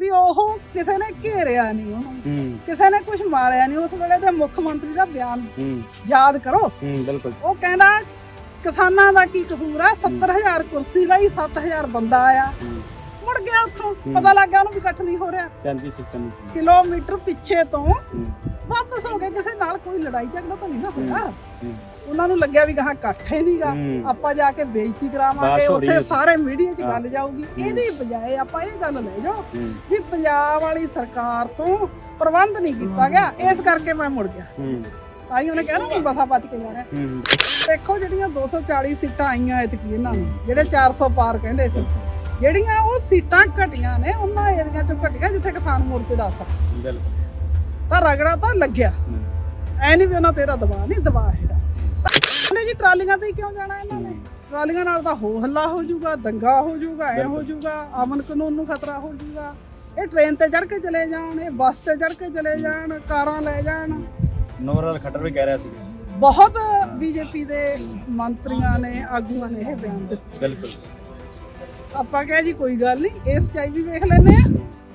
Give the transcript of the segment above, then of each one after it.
ਵੀ ਉਹ ਕਿਸੇ ਨੇ ਘੇਰਿਆ ਨਹੀਂ ਉਹਨੂੰ। ਹੂੰ। ਕਿਸੇ ਨੇ ਕੁਝ ਮਾਰਿਆ ਨਹੀਂ ਉਸ ਵੇਲੇ ਦੇ ਮੁੱਖ ਮੰਤਰੀ ਦਾ ਬਿਆਨ ਹੂੰ। ਯਾਦ ਕਰੋ। ਹੂੰ ਬਿਲਕੁਲ। ਉਹ ਕਹਿੰਦਾ ਕਿਸਾਨਾਂ ਦਾ ਕੀ ਕਸੂਰ ਆ? 70000 ਕੁਰਸੀ ਲਈ 7000 ਬੰਦਾ ਆਇਆ। ਹੂੰ। ਮੁੜ ਗਿਆ ਉੱਥੋਂ। ਪਤਾ ਲੱਗ ਗਿਆ ਉਹਨੂੰ ਵੀ ਇਕੱਠ ਨਹੀਂ ਹੋ ਰਿਹਾ। ਸਿਸਟਮ ਕਿਲੋਮੀਟਰ ਪਿੱਛੇ ਤੋਂ ਹੂੰ। ਵਾਪਸ ਹੋ ਗਏ ਕਿਸੇ ਨਾਲ ਕੋਈ ਲੜਾਈ ਝਗੜਾ ਤਾਂ ਨਹੀਂ ਨਾ ਹੋਇਆ। ਉਹਨਾਂ ਨੂੰ ਲੱਗਿਆ ਵੀ ਗਾਹਾਂ ਇਕੱਠ ਨਹੀਂਗਾ ਆਪਾਂ ਜਾ ਕੇ ਬੇਇੱਜ਼ਤੀ ਕਰਾਵਾਂਗੇ ਉੱਥੇ। ਸਾਰੇ ਮੀਡੀਆ 'ਚ। ਗੱਲ ਜਾਊਗੀ। ਇਹਦੀ ਬਜਾਏ ਆਪਾਂ ਇਹ ਗੱਲ ਲੈ ਜਾਓ ਵੀ ਪੰਜਾਬ ਵਾਲੀ ਸਰਕਾਰ ਤੋਂ ਪ੍ਰਬੰਧ ਨਹੀਂ ਕੀਤਾ ਗਿਆ। ਇਸ ਕਰਕੇ ਮੈਂ ਮੁੜ ਗਿਆ। ਤਾਂ ਹੀ ਉਹਨੇ ਕਿਹਾ ਨਾ ਵੀ ਬਸਾ ਬਚ ਕੇ ਜਾਣਾ। ਦੇਖੋ ਜਿਹੜੀਆਂ 240 ਸੀਟਾਂ ਆਈਆਂ ਐਤਕੀ ਇਹਨਾਂ ਨੂੰ ਜਿਹੜੇ 400 ਪਾਰ ਕਹਿੰਦੇ ਸੀ ਜਿਹੜੀਆਂ ਉਹ ਸੀਟਾਂ ਘਟੀਆਂ ਨੇ ਉਹਨਾਂ ਏਰੀਆ ਚੋਂ ਘਟੀਆਂ ਜਿੱਥੇ ਕਿਸਾਨ ਮੋਰਚੇ ਦਾ ਅਸਰ। ਬਿਲਕੁਲ। ਤਾਂ ਰਗੜਾ ਤਾਂ ਲੱਗਿਆ। ਐ ਨਹੀਂ ਵੀ ਉਹਨਾਂ ਤੇਰਾ ਦਬਾਅ ਨਹੀਂ ਦਬਾਅ ਹੈਗਾ। ਉਹਨੇ ਜੀ ਟਰਾਲੀਆਂ ਤੇ ਹੀ ਕਿਉਂ ਜਾਣਾ ਇਹਨਾਂ ਨੇ? ਟਰਾਲੀਆਂ ਨਾਲ ਤਾਂ ਹੋ ਹੱਲਾ ਹੋ ਜਾਊਗਾ ਦੰਗਾ ਹੋ ਜਾਊਗਾ ਐ ਹੋ ਜਾਊਗਾ ਅਮਨ ਕਾਨੂੰਨ ਨੂੰ ਖਤਰਾ ਹੋ ਜਾਊਗਾ। ਇਹ ਟ੍ਰੇਨ ਤੇ ਚੜ ਕੇ ਚਲੇ ਜਾਣ ਇਹ ਬੱਸ ਤੇ ਚੜ ਕੇ ਚਲੇ ਜਾਣ ਕਾਰਾਂ ਲੈ ਜਾਣ। ਨੋਰਲ ਖੱਟਰ ਵੀ ਕਹਿ ਰਿਹਾ ਸੀ। ਬਹੁਤ ਬੀਜੇਪੀ ਦੇ ਮੰਤਰੀਆਂ ਨੇ ਆਗੂਆਂ ਨੇ ਇਹ ਬਿਆਨ ਦਿੱਤੇ। ਬਿਲਕੁਲ। ਆਪਾਂ ਕਿਹਾ ਜੀ ਕੋਈ ਗੱਲ ਨਹੀਂ ਇਸ ਚਾਈ ਵੀ ਵੇਖ ਲੈਨੇ ਆ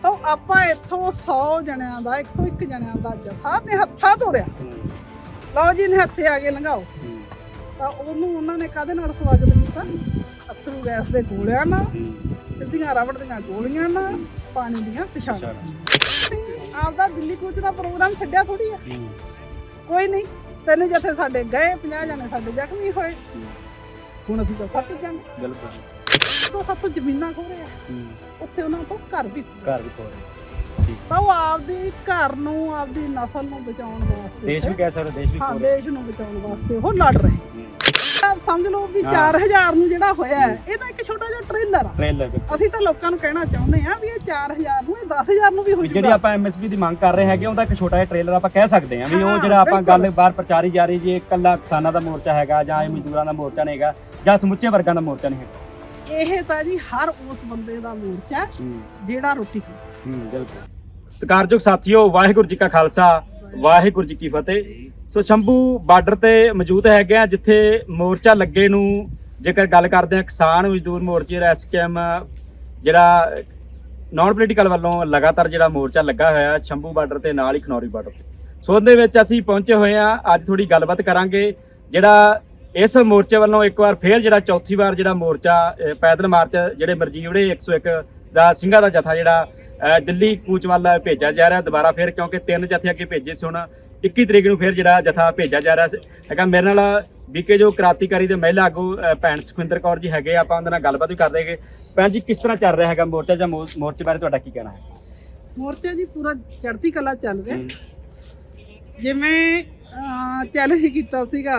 ਤਾਂ ਆਪਾਂ ਇੱਥੋਂ 100 ਜਣਿਆਂ ਦਾ 101 ਜਣਿਆਂ ਦਾ ਜਥਾ ਤੇ ਹੱਥਾਂ ਤੋਰਿਆ ਲਓ ਜੀ ਨੇ ਹੱਥੇ ਆ ਕੇ ਲੰਘਾਓ। ਤਾਂ ਉਹਨੂੰ ਉਹਨਾਂ ਨੇ ਕਾਹਦੇ ਨਾਲ ਸਵਾਗਤ ਕੀਤਾ? ਅਥਰੂ ਗੈਸ ਦੇ ਗੋਲਿਆਂ ਨਾਲ ਸਿੱਧੀਆਂ ਰਬੜ ਦੀਆਂ ਗੋਲੀਆਂ ਨਾਲ ਪਾਣੀ ਦੀਆਂ ਪਿਛਾੜਾਂ ਆਪਦਾ ਦਿੱਲੀ ਕੂਚ ਦਾ ਪ੍ਰੋਗਰਾਮ ਛੱਡਿਆ ਥੋੜੀ ਆ। ਕੋਈ ਨਹੀਂ ਤਿੰਨ ਜਥੇ ਸਾਡੇ ਗਏ 50 ਜਣੇ ਸਾਡੇ ਜ਼ਖਮੀ ਹੋਏ। ਹੁਣ ਅਸੀਂ ਤਾਂ ਫੱਟ ਜਾਂਦੇ। ਬਿਲਕੁਲ। ਤੋਂ ਤੋਂ ਜ਼ਮੀਨਾਂ ਖੋ ਰਹੇ ਉੱਥੇ ਉਹਨਾਂ ਤੋਂ ਘਰ ਵੀ ਘਰ ਵੀ ਖੋਰੇ ਤਾਂ ਉਹ ਆਪਦੀ ਘਰ ਨੂੰ ਆਪਦੀ ਨਸਲ ਨੂੰ ਬਚਾਉਣ ਵਾਸਤੇ ਦੇਸ਼ ਵੀ ਕਹਿ ਸਕਦੇ ਦੇਸ਼ ਵੀ ਹਾਂ ਦੇਸ਼ ਨੂੰ ਬਚਾਉਣ ਵਾਸਤੇ ਉਹ ਲੜ ਰਹੇ। ਤਾਂ ਸਮਝ ਲਓ ਵੀ ਹਾਂ। 4000 ਨੂੰ ਜਿਹੜਾ ਹੋਇਆ ਹੈ, ਇਹ ਤਾਂ ਇੱਕ ਛੋਟਾ ਜਿਹਾ ਟ੍ਰੇਲਰ ਆ। ਟ੍ਰੇਲਰ ਅਸੀਂ ਤਾਂ ਲੋਕਾਂ ਨੂੰ ਕਹਿਣਾ ਚਾਹੁੰਦੇ ਆ ਵੀ ਇਹ 4000 ਨੂੰ ਇਹ 10000 ਨੂੰ ਵੀ ਹੋ ਜਿਹੜੀ ਜੂਗਾ। ਆਪਾਂ ਐਮਐਸਪੀ ਦੀ ਮੰਗ ਕਰ ਰਹੇ ਹੈਗੇ ਉਹਦਾ ਇੱਕ ਛੋਟਾ ਜਿਹਾ ਟ੍ਰੇਲਰ ਆਪਾਂ ਕਹਿ ਸਕਦੇ ਹਾਂ ਵੀ ਉਹ ਹਾਂ, ਜਿਹੜਾ ਆਪਾਂ ਬਿਲਕੁਲ। ਗੱਲ ਬਾਹਰ ਪ੍ਰਚਾਰੀ ਜਾ ਰਹੀ ਜੀ ਇਕੱਲਾ ਕਿਸਾਨਾਂ ਦਾ ਮੋਰਚਾ ਹੈਗਾ ਜਾਂ ਇਹ ਮਜ਼ਦੂਰਾਂ ਦਾ ਮੋਰਚਾ ਨਹੀਂ ਹੈਗਾ ਜਾਂ ਸਮੁੱਚੇ ਵਰਗਾਂ ਦਾ ਮੋਰਚਾ ਨਹੀਂ ਹੈਗਾ। ਇਹ ਤਾਂ ਜੀ ਹਰ ਉਸ ਬੰਦੇ ਦਾ ਮੋਰਚਾ ਜਿਹੜਾ ਰੋਟੀ ਖਾਂਦਾ ਹੂੰ ਬਿਲਕੁਲ। ਸਤਿਕਾਰਯੋਗ ਸਾਥੀਓ ਵਾਹਿਗੁਰੂ ਜੀ ਕਾ ਖਾਲਸਾ ਵਾਹਿਗੁਰੂ ਜੀ ਕੀ ਫਤਿਹ। ਸੋ ਸ਼ੰਭੂ ਬਾਰਡਰ ਤੇ ਮੌਜੂਦ ਹੈਗੇ ਆ ਜਿੱਥੇ ਮੋਰਚਾ ਲੱਗੇ ਨੂੰ ਜੇਕਰ ਗੱਲ ਕਰਦੇ ਆ ਕਿਸਾਨ ਮਜ਼ਦੂਰ ਮੋਰਚੇ ਦਾ ਐਸਕੇਐਮ ਜਿਹੜਾ ਨਾਨ ਪੋਲੀਟੀਕਲ ਵੱਲੋਂ ਲਗਾਤਾਰ ਜਿਹੜਾ ਮੋਰਚਾ ਲੱਗਾ ਹੋਇਆ ਹੈ ਸ਼ੰਭੂ ਬਾਰਡਰ ਤੇ ਨਾਲ ਹੀ ਖਨੌਰੀ ਬਾਰਡਰ ਸੋ ਉਹਦੇ ਵਿੱਚ ਅਸੀਂ ਪਹੁੰਚੇ ਹੋਏ ਆ ਅੱਜ ਥੋੜੀ ਗੱਲਬਾਤ ਕਰਾਂਗੇ ਜਿਹੜਾ ਇਸ ਮੋਰਚੇ ਵੱਲੋਂ ਇੱਕ ਵਾਰ ਫੇਰ ਜਿਹੜਾ ਚੌਥੀ ਵਾਰ ਜਿਹੜਾ ਮੋਰਚਾ ਪੈਦਲ ਮਾਰਚ ਜਿਹੜੇ ਮਰਜੀਵੜੇ 101 ਦਾ ਸਿੰਘਾਂ ਦਾ ਜਥਾ ਜਿਹੜਾ ਦਿੱਲੀ ਕੂਚ ਵੱਲ ਭੇਜਿਆ ਜਾ ਰਿਹਾ ਦੁਬਾਰਾ ਫੇਰ ਕਿਉਂਕਿ ਤਿੰਨ ਜਥੇ ਅੱਗੇ ਭੇਜੇ ਸੀ ਹੁਣ 21 ਤਰੀਕ ਨੂੰ ਫੇਰ ਜਿਹੜਾ ਜਥਾ ਭੇਜਿਆ ਜਾ ਰਿਹਾ ਹੈਗਾ ਮੇਰੇ ਨਾਲ ਬੀਕੇ ਜੋ ਕ੍ਰਾਂਤੀਕਾਰੀ ਦੇ ਮਹਿਲਾ ਆਗੂ ਭੈਣ ਸੁਖਵਿੰਦਰ ਕੌਰ ਜੀ ਹੈਗੇ ਆਪਾਂ ਉਹਨਾਂ ਨਾਲ ਗੱਲਬਾਤ ਵੀ ਕਰਦੇ ਹੈਗੇ ਭੈਣ ਜੀ ਕਿਸ ਤਰ੍ਹਾਂ ਚੱਲ ਰਿਹਾ ਹੈਗਾ ਮੋਰਚਾ ਜਾਂ ਮੋਰਚੇ ਬਾਰੇ ਤੁਹਾਡਾ ਕੀ ਕਹਿਣਾ ਹੈ? ਮੋਰਚਾ ਜੀ ਪੂਰਾ ਚੜ੍ਹਦੀ ਕਲਾ ਚੱਲ ਰਿਹਾ। ਜਿਵੇਂ ਚੈਲੰਜ ਕੀਤਾ ਸੀਗਾ।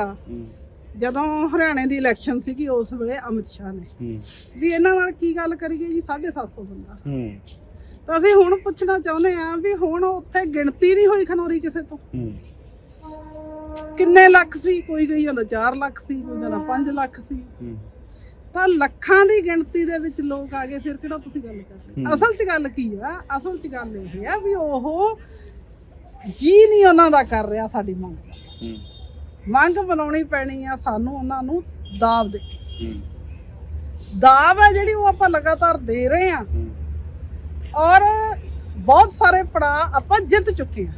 ਜਦੋਂ ਹਰਿਆਣੇ ਦੀ ਇਲੈਕਸ਼ਨ ਸੀਗੀ ਉਸ ਵੇਲੇ ਅਮਿਤ ਸ਼ਾਹ ਨੇ। ਵੀ ਇਹਨਾਂ ਨਾਲ ਕੀ ਗੱਲ ਕਰੀਏ ਜੀ 750 ਬੰਦਾ। ਹੂੰ, ਤਾਂ ਅਸੀਂ ਹੁਣ ਪੁੱਛਣਾ ਚਾਹੁੰਦੇ ਆ ਵੀ ਹੁਣ ਉੱਥੇ ਗਿਣਤੀ ਨਹੀਂ ਹੋਈ ਖਨੌਰੀ ਕਿਸੇ ਤੋਂ। ਹੂੰ, ਕਿੰਨੇ ਲੱਖ ਸੀ ਕੋਈ ਗਈ ਜਾਂਦਾ 4 ਲੱਖ ਸੀ ਕੋਈ ਜਾਂਦਾ 5 ਲੱਖ ਸੀ। ਹੂੰ, ਤਾਂ ਲੱਖਾਂ ਦੀ ਗਿਣਤੀ ਦੇ ਵਿੱਚ ਲੋਕ ਆ ਗਏ ਫਿਰ ਕਿਹੜਾ ਤੁਸੀਂ ਗੱਲ ਕਰ ਰਹੇ ਹੂੰ। ਅਸਲ 'ਚ ਗੱਲ ਕੀ ਆ? ਅਸਲ 'ਚ ਗੱਲ ਇਹ ਆ ਵੀ ਉਹ ਜੀ ਨਹੀਂ ਉਹਨਾਂ ਦਾ ਕਰ ਰਿਹਾ ਸਾਡੀ ਮੰਗ। ਹੂੰ, ਮੰਗ ਬਣਾਉਣੀ ਪੈਣੀ ਆ ਸਾਨੂੰ ਉਹਨਾਂ ਨੂੰ ਦਾਬ ਦੇ। ਦਾਬ ਹੈ ਜਿਹੜੀ ਉਹ ਆਪਾਂ ਲਗਾਤਾਰ ਦੇ ਰਹੇ ਆ। ਹੂੰ, ਔਰ ਬਹੁਤ ਸਾਰੇ ਪੜਾ ਆਪਾਂ ਜਿੱਤ ਚੁੱਕੇ ਆ।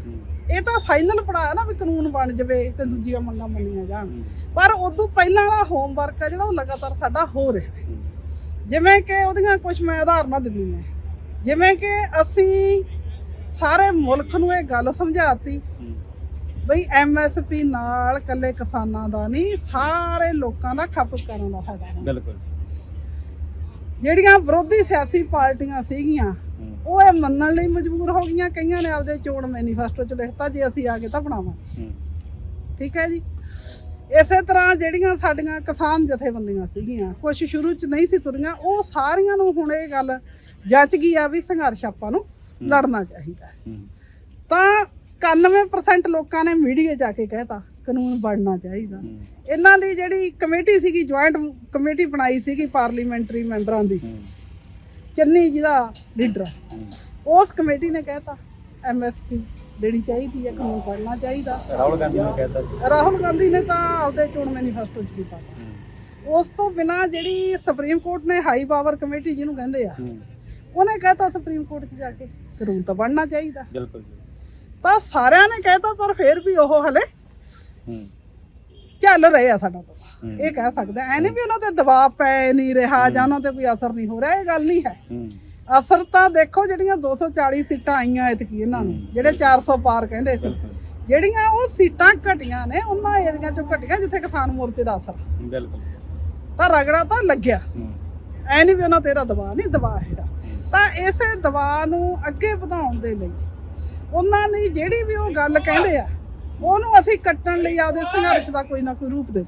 ਇਹ ਤਾਂ ਫਾਈਨਲ ਪੜਾ ਹੈ ਨਾ ਵੀ ਕਾਨੂੰਨ ਬਣ ਜਾਵੇ ਤੇ ਦੂਜੀਆਂ ਮੰਗਾਂ ਮੰਨੀਆਂ ਜਾਣ। ਪਰ ਉਦੋਂ ਪਹਿਲਾਂ ਵਾਲਾ ਹੋਮਵਰਕ ਹੈ ਜਿਹੜਾ ਉਹ ਲਗਾਤਾਰ ਸਾਡਾ ਹੋ ਰਿਹਾ। ਜਿਵੇਂ ਕਿ ਉਹਦੀਆਂ ਕੁਝ ਮੈਂ ਉਦਾਹਰਨਾਂ ਦਿੰਦੀ ਹਾਂ। ਜਿਵੇਂ ਕਿ ਅਸੀਂ ਸਾਰੇ ਮੁਲਕ ਨੂੰ ਇਹ ਗੱਲ ਸਮਝਾਤੀ ਬਈ ਐਮਐਸਪੀ ਨਾਲ ਕੱਲੇ ਕਿਸਾਨਾਂ ਦਾ ਨਹੀਂ ਸਾਰੇ ਲੋਕਾਂ ਦਾ ਖਪਤਕਾਰਾਂ ਦਾ ਫਾਇਦਾ ਹੋਣਾ ਬਿਲਕੁਲ। ਜਿਹੜੀਆਂ ਵਿਰੋਧੀ ਸਿਆਸੀ ਪਾਰਟੀਆਂ ਸੀਗੀਆਂ ਉਹ ਇਹ ਮੰਨਣ ਲਈ ਮਜਬੂਰ ਹੋ ਗਈਆਂ ਕਈਆਂ ਨੇ ਆਪਦੇ ਚੋਣ ਮੈਨੀਫੈਸਟੋ 'ਚ ਲਿਖਤਾ ਜੇ ਅਸੀਂ ਆ ਕੇ ਤਾਂ ਬਣਾਵਾਂਗੇ ਹੂੰ, ਠੀਕ ਹੈ ਜੀ? ਇਸੇ ਤਰ੍ਹਾਂ ਜਿਹੜੀਆਂ ਸਾਡੀਆਂ ਕਿਸਾਨ ਜਥੇਬੰਦੀਆਂ ਸੀਗੀਆਂ ਕੁਝ ਸ਼ੁਰੂ 'ਚ ਨਹੀਂ ਸੀ ਤੁਰੀਆਂ ਉਹ ਸਾਰੀਆਂ ਨੂੰ ਹੁਣ ਇਹ ਗੱਲ ਜੱਚ ਗਈ ਆ ਵੀ ਸੰਘਰਸ਼ ਆਪਾਂ ਨੂੰ ਲੜਨਾ ਚਾਹੀਦਾ ਤਾਂ 91% ਲੋਕਾਂ ਨੇ ਮੀਡੀਆ ਜਾ ਕੇ ਕਹਿਤਾ ਕਾਨੂੰਨ ਬਣਨਾ ਚਾਹੀਦਾ। ਇਹਨਾਂ ਦੀ ਜਿਹੜੀ ਕਮੇਟੀ ਸੀਗੀ ਜੁਆਇੰਟ ਕਮੇਟੀ ਬਣਾਈ ਸੀਗੀ ਪਾਰਲੀਮੈਂਟਰੀ ਮੈਂਬਰਾਂ ਦੀ ਚੰਨੀ ਜਿਹਦਾ ਲੀਡਰ। ਉਸ ਕਮੇਟੀ ਨੇ ਕਹਿਤਾ ਐਮਐਸਪੀ ਦੇਣੀ ਚਾਹੀਦੀ ਹੈ ਕਾਨੂੰਨ ਬਣਨਾ ਚਾਹੀਦਾ। ਰਾਹੁਲ ਗਾਂਧੀ ਨੇ ਕਹਿਤਾ ਸੀ ਰਾਹੁਲ ਗਾਂਧੀ ਨੇ ਤਾਂ ਆਪਦੇ ਚੋਣ ਮੈਨੀਫੈਸਟੋ 'ਚ ਵੀ ਪਾਤਾ ਉਸ ਤੋਂ ਬਿਨਾ ਜਿਹੜੀ ਸੁਪਰੀਮ ਕੋਰਟ ਨੇ ਹਾਈ ਪਾਵਰ ਕਮੇਟੀ ਜਿਹਨੂੰ ਕਹਿੰਦੇ ਆ ਉਹਨੇ ਕਹਿਤਾ ਸੁਪਰੀਮ ਕੋਰਟ 'ਚ ਜਾ ਕੇ ਕਾਨੂੰਨ ਤਾਂ ਬਣਨਾ ਚਾਹੀਦਾ। ਬਿਲਕੁਲ ਤਾਂ ਸਾਰਿਆਂ ਨੇ ਕਹਿਤਾ ਪਰ ਫਿਰ ਵੀ ਉਹ ਹਲੇ ਚੱਲ ਰਹੇ ਆ ਸਾਡਾ ਤਾਂ। ਇਹ ਕਹਿ ਸਕਦੇ ਐ ਨਹੀਂ ਵੀ ਉਹਨਾਂ ਤੇ ਦਬਾਅ ਪੈ ਨਹੀਂ ਰਿਹਾ ਜਾਂ ਉਹਨਾਂ ਤੇ ਕੋਈ ਅਸਰ ਨਹੀਂ ਹੋ ਰਿਹਾ ਇਹ ਗੱਲ ਨਹੀਂ ਹੈ। ਅਸਰ ਤਾਂ ਦੇਖੋ ਜਿਹੜੀਆਂ 240 ਸੀਟਾਂ ਆਈਆਂ ਇਤਕੀ ਇਹਨਾਂ ਨੂੰ ਜਿਹੜੇ 400 ਪਾਰ ਕਹਿੰਦੇ ਸੀ ਜਿਹੜੀਆਂ ਉਹ ਸੀਟਾਂ ਘਟੀਆਂ ਨੇ ਉਹਨਾਂ ਏਰੀਆ ਚੋਂ ਘਟੀਆਂ ਜਿੱਥੇ ਕਿਸਾਨ ਮੋਰਚੇ ਦਾ ਅਸਰ। ਬਿਲਕੁਲ। ਤਾਂ ਰਗੜਾ ਤਾਂ ਲੱਗਿਆ। ਐ ਨਹੀਂ ਵੀ ਉਹਨਾਂ ਤੇਰਾ ਦਬਾਅ ਨਹੀਂ ਦਬਾਅ ਹੈਗਾ। ਤਾਂ ਇਸੇ ਦਬਾਅ ਨੂੰ ਅੱਗੇ ਵਧਾਉਣ ਦੇ ਲਈ ਉਹਨਾਂ ਨੇ ਜਿਹੜੀ ਵੀ ਉਹ ਗੱਲ ਕਹਿੰਦੇ ਆ ਉਹਨੂੰ ਅਸੀਂ ਕੱਟਣ ਲਈ ਆਪਦੇ ਸੰਘਰਸ਼ ਦਾ ਕੋਈ ਨਾ ਕੋਈ ਰੂਪ ਦੇ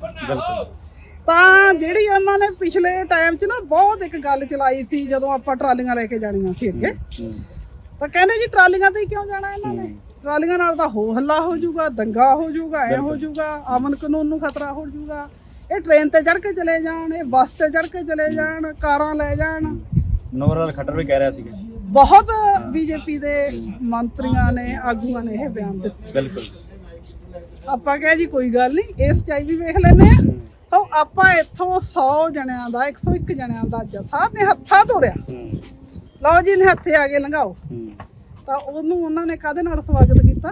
ਤਾਂ ਜਿਹੜੀ ਉਹਨਾਂ ਨੇ ਪਿਛਲੇ ਟਾਈਮ 'ਚ ਨਾ ਬਹੁਤ ਇੱਕ ਗੱਲ ਚਲਾਈ ਸੀ ਜਦੋਂ ਆਪਾਂ ਟਰਾਲੀਆਂ ਲੈ ਕੇ ਜਾਣੀਆਂ ਸੀ ਅੱਗੇ। ਤਾਂ ਕਹਿੰਦੇ ਜੀ ਟਰਾਲੀਆਂ ਤੇ ਕਿਉਂ ਜਾਣਾ ਇਹਨਾਂ ਨੇ? ਟਰਾਲੀਆਂ ਨਾਲ ਤਾਂ ਹੋ ਹੱਲਾ ਹੋ ਜਾਊਗਾ ਦੰਗਾ ਹੋ ਜਾਊਗਾ ਐ ਹੋ ਜਾਊਗਾ ਅਮਨ ਕਾਨੂੰਨ ਨੂੰ ਖਤਰਾ ਹੋ ਜਾਊਗਾ। ਇਹ ਟ੍ਰੇਨ ਤੇ ਚੜ ਕੇ ਚਲੇ ਜਾਣ ਇਹ ਬੱਸ ਤੇ ਚੜ ਕੇ ਚਲੇ ਜਾਣ ਕਾਰਾਂ ਲੈ ਜਾਣ। ਨਵਰਲ ਖੱਟਰ ਵੀ ਕਹਿ ਰਿਹਾ ਸੀਗਾ। ਬਹੁਤ ਬੀਜੇਪੀ ਦੇ ਮੰਤਰੀਆਂ ਨੇ ਆਗੂਆਂ ਨੇ ਇਹ ਬਿਆਨ ਦਿੱਤੇ। ਬਿਲਕੁਲ। ਆਪਾਂ ਕਿਹਾ ਜੀ ਕੋਈ ਗੱਲ ਨਹੀਂ ਇਸ ਚਾਈ ਵੀ ਵੇਖ ਲੈਨੇ ਆ ਤਾਂ ਆਪਾਂ ਇੱਥੋਂ 100 ਜਣਿਆਂ ਦਾ 101 ਜਣਿਆਂ ਦਾ ਜਥਾ ਨੇ ਹੱਥਾਂ ਧੋਰਿਆ ਲਓ ਜੀ ਨੇ ਹੱਥੇ ਆ ਕੇ ਲੰਘਾਓ। ਤਾਂ ਉਹਨੂੰ ਉਹਨਾਂ ਨੇ ਕਾਦੇ ਨਾਲ ਸਵਾਗਤ ਕੀਤਾ?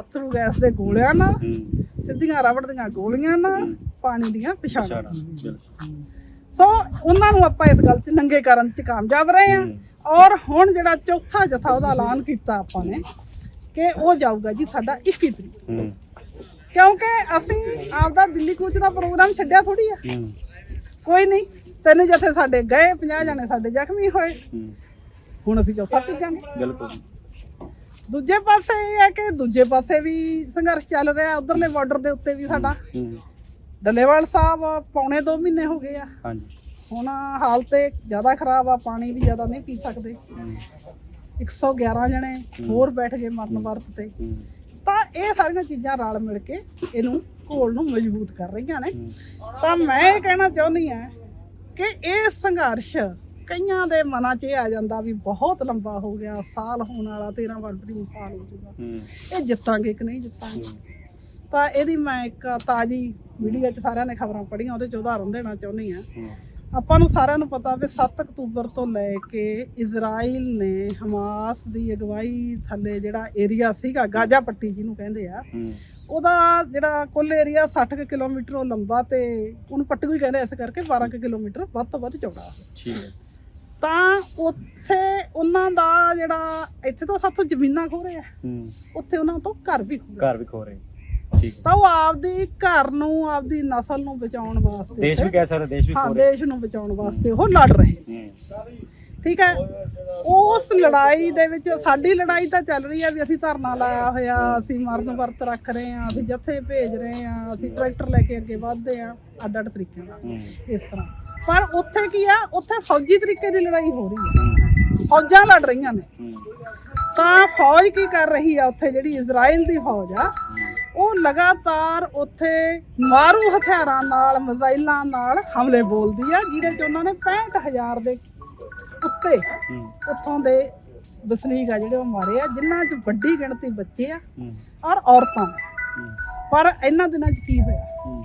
ਅਥਰੂ ਗੈਸ ਦੇ ਗੋਲਿਆਂ ਨਾਲ ਸਿੱਧੀਆਂ ਰਬੜ ਦੀਆਂ ਗੋਲੀਆਂ ਨਾਲ ਪਾਣੀ ਦੀਆਂ ਪਿਛਾੜਾਂ ਸੋ ਉਹਨਾਂ ਨੂੰ ਆਪਾਂ ਇਸ ਗੱਲ 'ਚ ਨੰਗੇ ਕਰਨ 'ਚ ਕਾਮਯਾਬ ਰਹੇ ਹਾਂ। ਔਰ ਹੁਣ ਜਿਹੜਾ ਚੌਥਾ ਜਥਾ ਉਹਦਾ ਐਲਾਨ ਕੀਤਾ ਆਪਾਂ ਨੇ ਕਿ ਉਹ ਜਾਊਗਾ ਜੀ ਸਾਡਾ 21 ਤਰੀਕ। ਹੂੰ। ਕਿਉਂਕਿ ਅਸੀਂ ਆਪਦਾ ਦਿੱਲੀ ਕੂਚ ਦਾ ਪ੍ਰੋਗਰਾਮ ਛੱਡਿਆ ਥੋੜੀ ਆ। ਹੂੰ। ਕੋਈ ਨਹੀਂ ਤਿੰਨ ਜਥੇ ਸਾਡੇ ਗਏ 50 ਜਣੇ ਸਾਡੇ ਜ਼ਖਮੀ ਹੋਏ। ਹੂੰ। ਹੁਣ ਅਸੀਂ ਚੌਥਾ ਭੇਜਾਂਗੇ। ਬਿਲਕੁਲ। ਦੂਜੇ ਪਾਸੇ ਇਹ ਹੈ ਕਿ ਦੂਜੇ ਪਾਸੇ ਵੀ ਸੰਘਰਸ਼ ਚੱਲ ਰਿਹਾ ਉਧਰਲੇ ਬਾਰਡਰ ਦੇ ਉੱਤੇ ਵੀ ਸਾਡਾ। ਹੂੰ। ਡੱਲੇਵਾਲ ਸਾਹਿਬ ਪੌਣੇ 2 ਮਹੀਨੇ ਹੋ ਗਏ ਆ। ਹਾਂਜੀ। ਹੁਣ ਹਾਲਤ ਤੇ ਜ਼ਿਆਦਾ ਖਰਾਬ ਆ ਪਾਣੀ ਵੀ ਜ਼ਿਆਦਾ ਨਹੀਂ ਪੀ ਸਕਦੇ। ਹੂੰ। 111 ਜਣੇ ਹੋਰ ਬੈਠ ਗਏ ਮਰਨ ਵਰਤ ਤੇ। ਤਾਂ ਇਹ ਸਾਰੀਆਂ ਚੀਜ਼ਾਂ ਰਲ ਮਿਲ ਕੇ ਇਹਨੂੰ ਘੋਲ ਨੂੰ ਮਜ਼ਬੂਤ ਕਰ ਰਹੀਆਂ ਨੇ। ਤਾਂ ਮੈਂ ਇਹ ਕਹਿਣਾ ਚਾਹੁੰਦੀ ਆ ਕਿ ਇਹ ਸੰਘਰਸ਼ ਕਈਆਂ ਦੇ ਮਨਾਂ 'ਚ ਇਹ ਆ ਜਾਂਦਾ ਵੀ ਬਹੁਤ ਲੰਬਾ ਹੋ ਗਿਆ ਸਾਲ ਹੋਣ ਵਾਲਾ 13 ਫਰਵਰੀ ਨੂੰ ਸਾਲ ਹੋ ਜਾਊਗਾ ਇਹ ਜਿੱਤਾਂਗੇ ਕਿ ਨਹੀਂ ਜਿੱਤਾਂਗੇ? ਤਾਂ ਇਹਦੀ ਮੈਂ ਇੱਕ ਤਾਜੀ ਵੀਡੀਓ 'ਚ ਸਾਰਿਆਂ ਨੇ ਖਬਰਾਂ ਪੜ੍ਹੀਆਂ ਉਹਦੇ 'ਚ ਉਦਾਹਰਨ ਦੇਣਾ ਚਾਹੁੰਦੀ ਆ ਆਪਾਂ ਨੂੰ ਸਾਰਿਆਂ ਨੂੰ ਪਤਾ ਵੀ 7 ਅਕਤੂਬਰ ਤੋਂ ਲੈ ਕੇ ਇਜ਼ਰਾਈਲ ਨੇ ਹਮਾਸ ਦੀ ਅਗਵਾਈ ਥੱਲੇ ਜਿਹੜਾ ਏਰੀਆ ਸੀਗਾ ਗਾਜ਼ਾ ਪੱਟੀ ਜਿਹਨੂੰ ਕਹਿੰਦੇ ਆ ਉਹਦਾ ਜਿਹੜਾ ਕੁੱਲ ਏਰੀਆ 60 ਕੁ ਕਿਲੋਮੀਟਰ ਉਹ ਲੰਬਾ ਤੇ ਉਹਨੂੰ ਪੱਟੂ ਹੀ ਕਹਿੰਦੇ ਇਸ ਕਰਕੇ 12 ਕੁ ਕਿਲੋਮੀਟਰ ਵੱਧ ਤੋਂ ਵੱਧ ਚੌੜਾ। ਠੀਕ ਹੈ। ਤਾਂ ਉੱਥੇ ਉਹਨਾਂ ਦਾ ਜਿਹੜਾ ਇੱਥੇ ਤਾਂ ਸਾਥੋਂ ਜ਼ਮੀਨਾਂ ਖੋ ਰਹੇ ਆ। ਉੱਥੇ ਉਹਨਾਂ ਤੋਂ ਘਰ ਵੀ ਖੋ ਰਹੇ ਘਰ ਵੀ ਖੋ ਰਹੇ ਠੀਕ। ਤਾਂ ਉਹ ਆਪਦੀ ਘਰ ਨੂੰ ਆਪਦੀ ਨਸਲ ਨੂੰ ਬਚਾਉਣ ਵਾਸਤੇ। ਦੇਸ਼ ਵੀ ਕਹਿ ਸਕਦੇ ਦੇਸ਼ ਵੀ ਹਾਂ ਦੇਸ਼ ਨੂੰ ਬਚਾਉਣ ਵਾਸਤੇ ਉਹ ਲੜ ਰਹੇ। ਹੂੰ। ਠੀਕ ਹੈ? ਉਸ ਲੜਾਈ ਦੇ ਵਿੱਚ ਸਾਡੀ ਲੜਾਈ ਤਾਂ ਚੱਲ ਰਹੀ ਹੈ ਵੀ ਅਸੀਂ ਧਰਨਾ ਲਾਇਆ ਹੋਇਆ ਅਸੀਂ ਮਰਨ ਵਰਤ ਰੱਖ ਰਹੇ ਹਾਂ ਅਸੀਂ ਜੱਥੇ ਭੇਜ ਰਹੇ ਹਾਂ ਅਸੀਂ ਟਰੈਕਟਰ ਲੈ ਕੇ ਅੱਗੇ ਵਧਦੇ ਹਾਂ ਅੱਡ ਅੱਡ ਤਰੀਕਿਆਂ ਨਾਲ। ਇਸ ਤਰ੍ਹਾਂ। ਪਰ ਉੱਥੇ ਕੀ ਆ ਉੱਥੇ ਫੌਜੀ ਤਰੀਕੇ ਦੀ ਲੜਾਈ ਹੋ ਰਹੀ ਹੈ। ਫੌਜਾਂ ਲੜ ਰਹੀਆਂ ਨੇ। ਤਾਂ ਫੌਜ ਕੀ ਕਰ ਰਹੀ ਆ ਉੱਥੇ ਜਿਹੜੀ ਇਜ਼ਰਾਈਲ ਦੀ ਫੌਜ ਆ ਉਹ ਲਗਾਤਾਰ ਉੱਥੇ ਮਾਰੂ ਹਥਿਆਰਾਂ ਨਾਲ ਮਿਜ਼ਾਈਲਾਂ ਨਾਲ ਹਮਲੇ ਬੋਲਦੀ ਆ ਜਿਹਦੇ ਚ ਉਹਨਾਂ ਨੇ 65000 ਦੇ ਉੱਤੇ ਉੱਥੋਂ ਦੇ ਵਸਨੀਕ ਆ ਜਿਹੜੇ ਉਹ ਮਾਰੇ ਆ ਜਿਨ੍ਹਾਂ 'ਚ ਵੱਡੀ ਗਿਣਤੀ ਬੱਚੇ ਆ ਔਰ ਔਰਤਾਂ। ਪਰ ਇਹਨਾਂ ਦਿਨਾਂ 'ਚ ਕੀ ਹੋਇਆ? ਹੂੰ।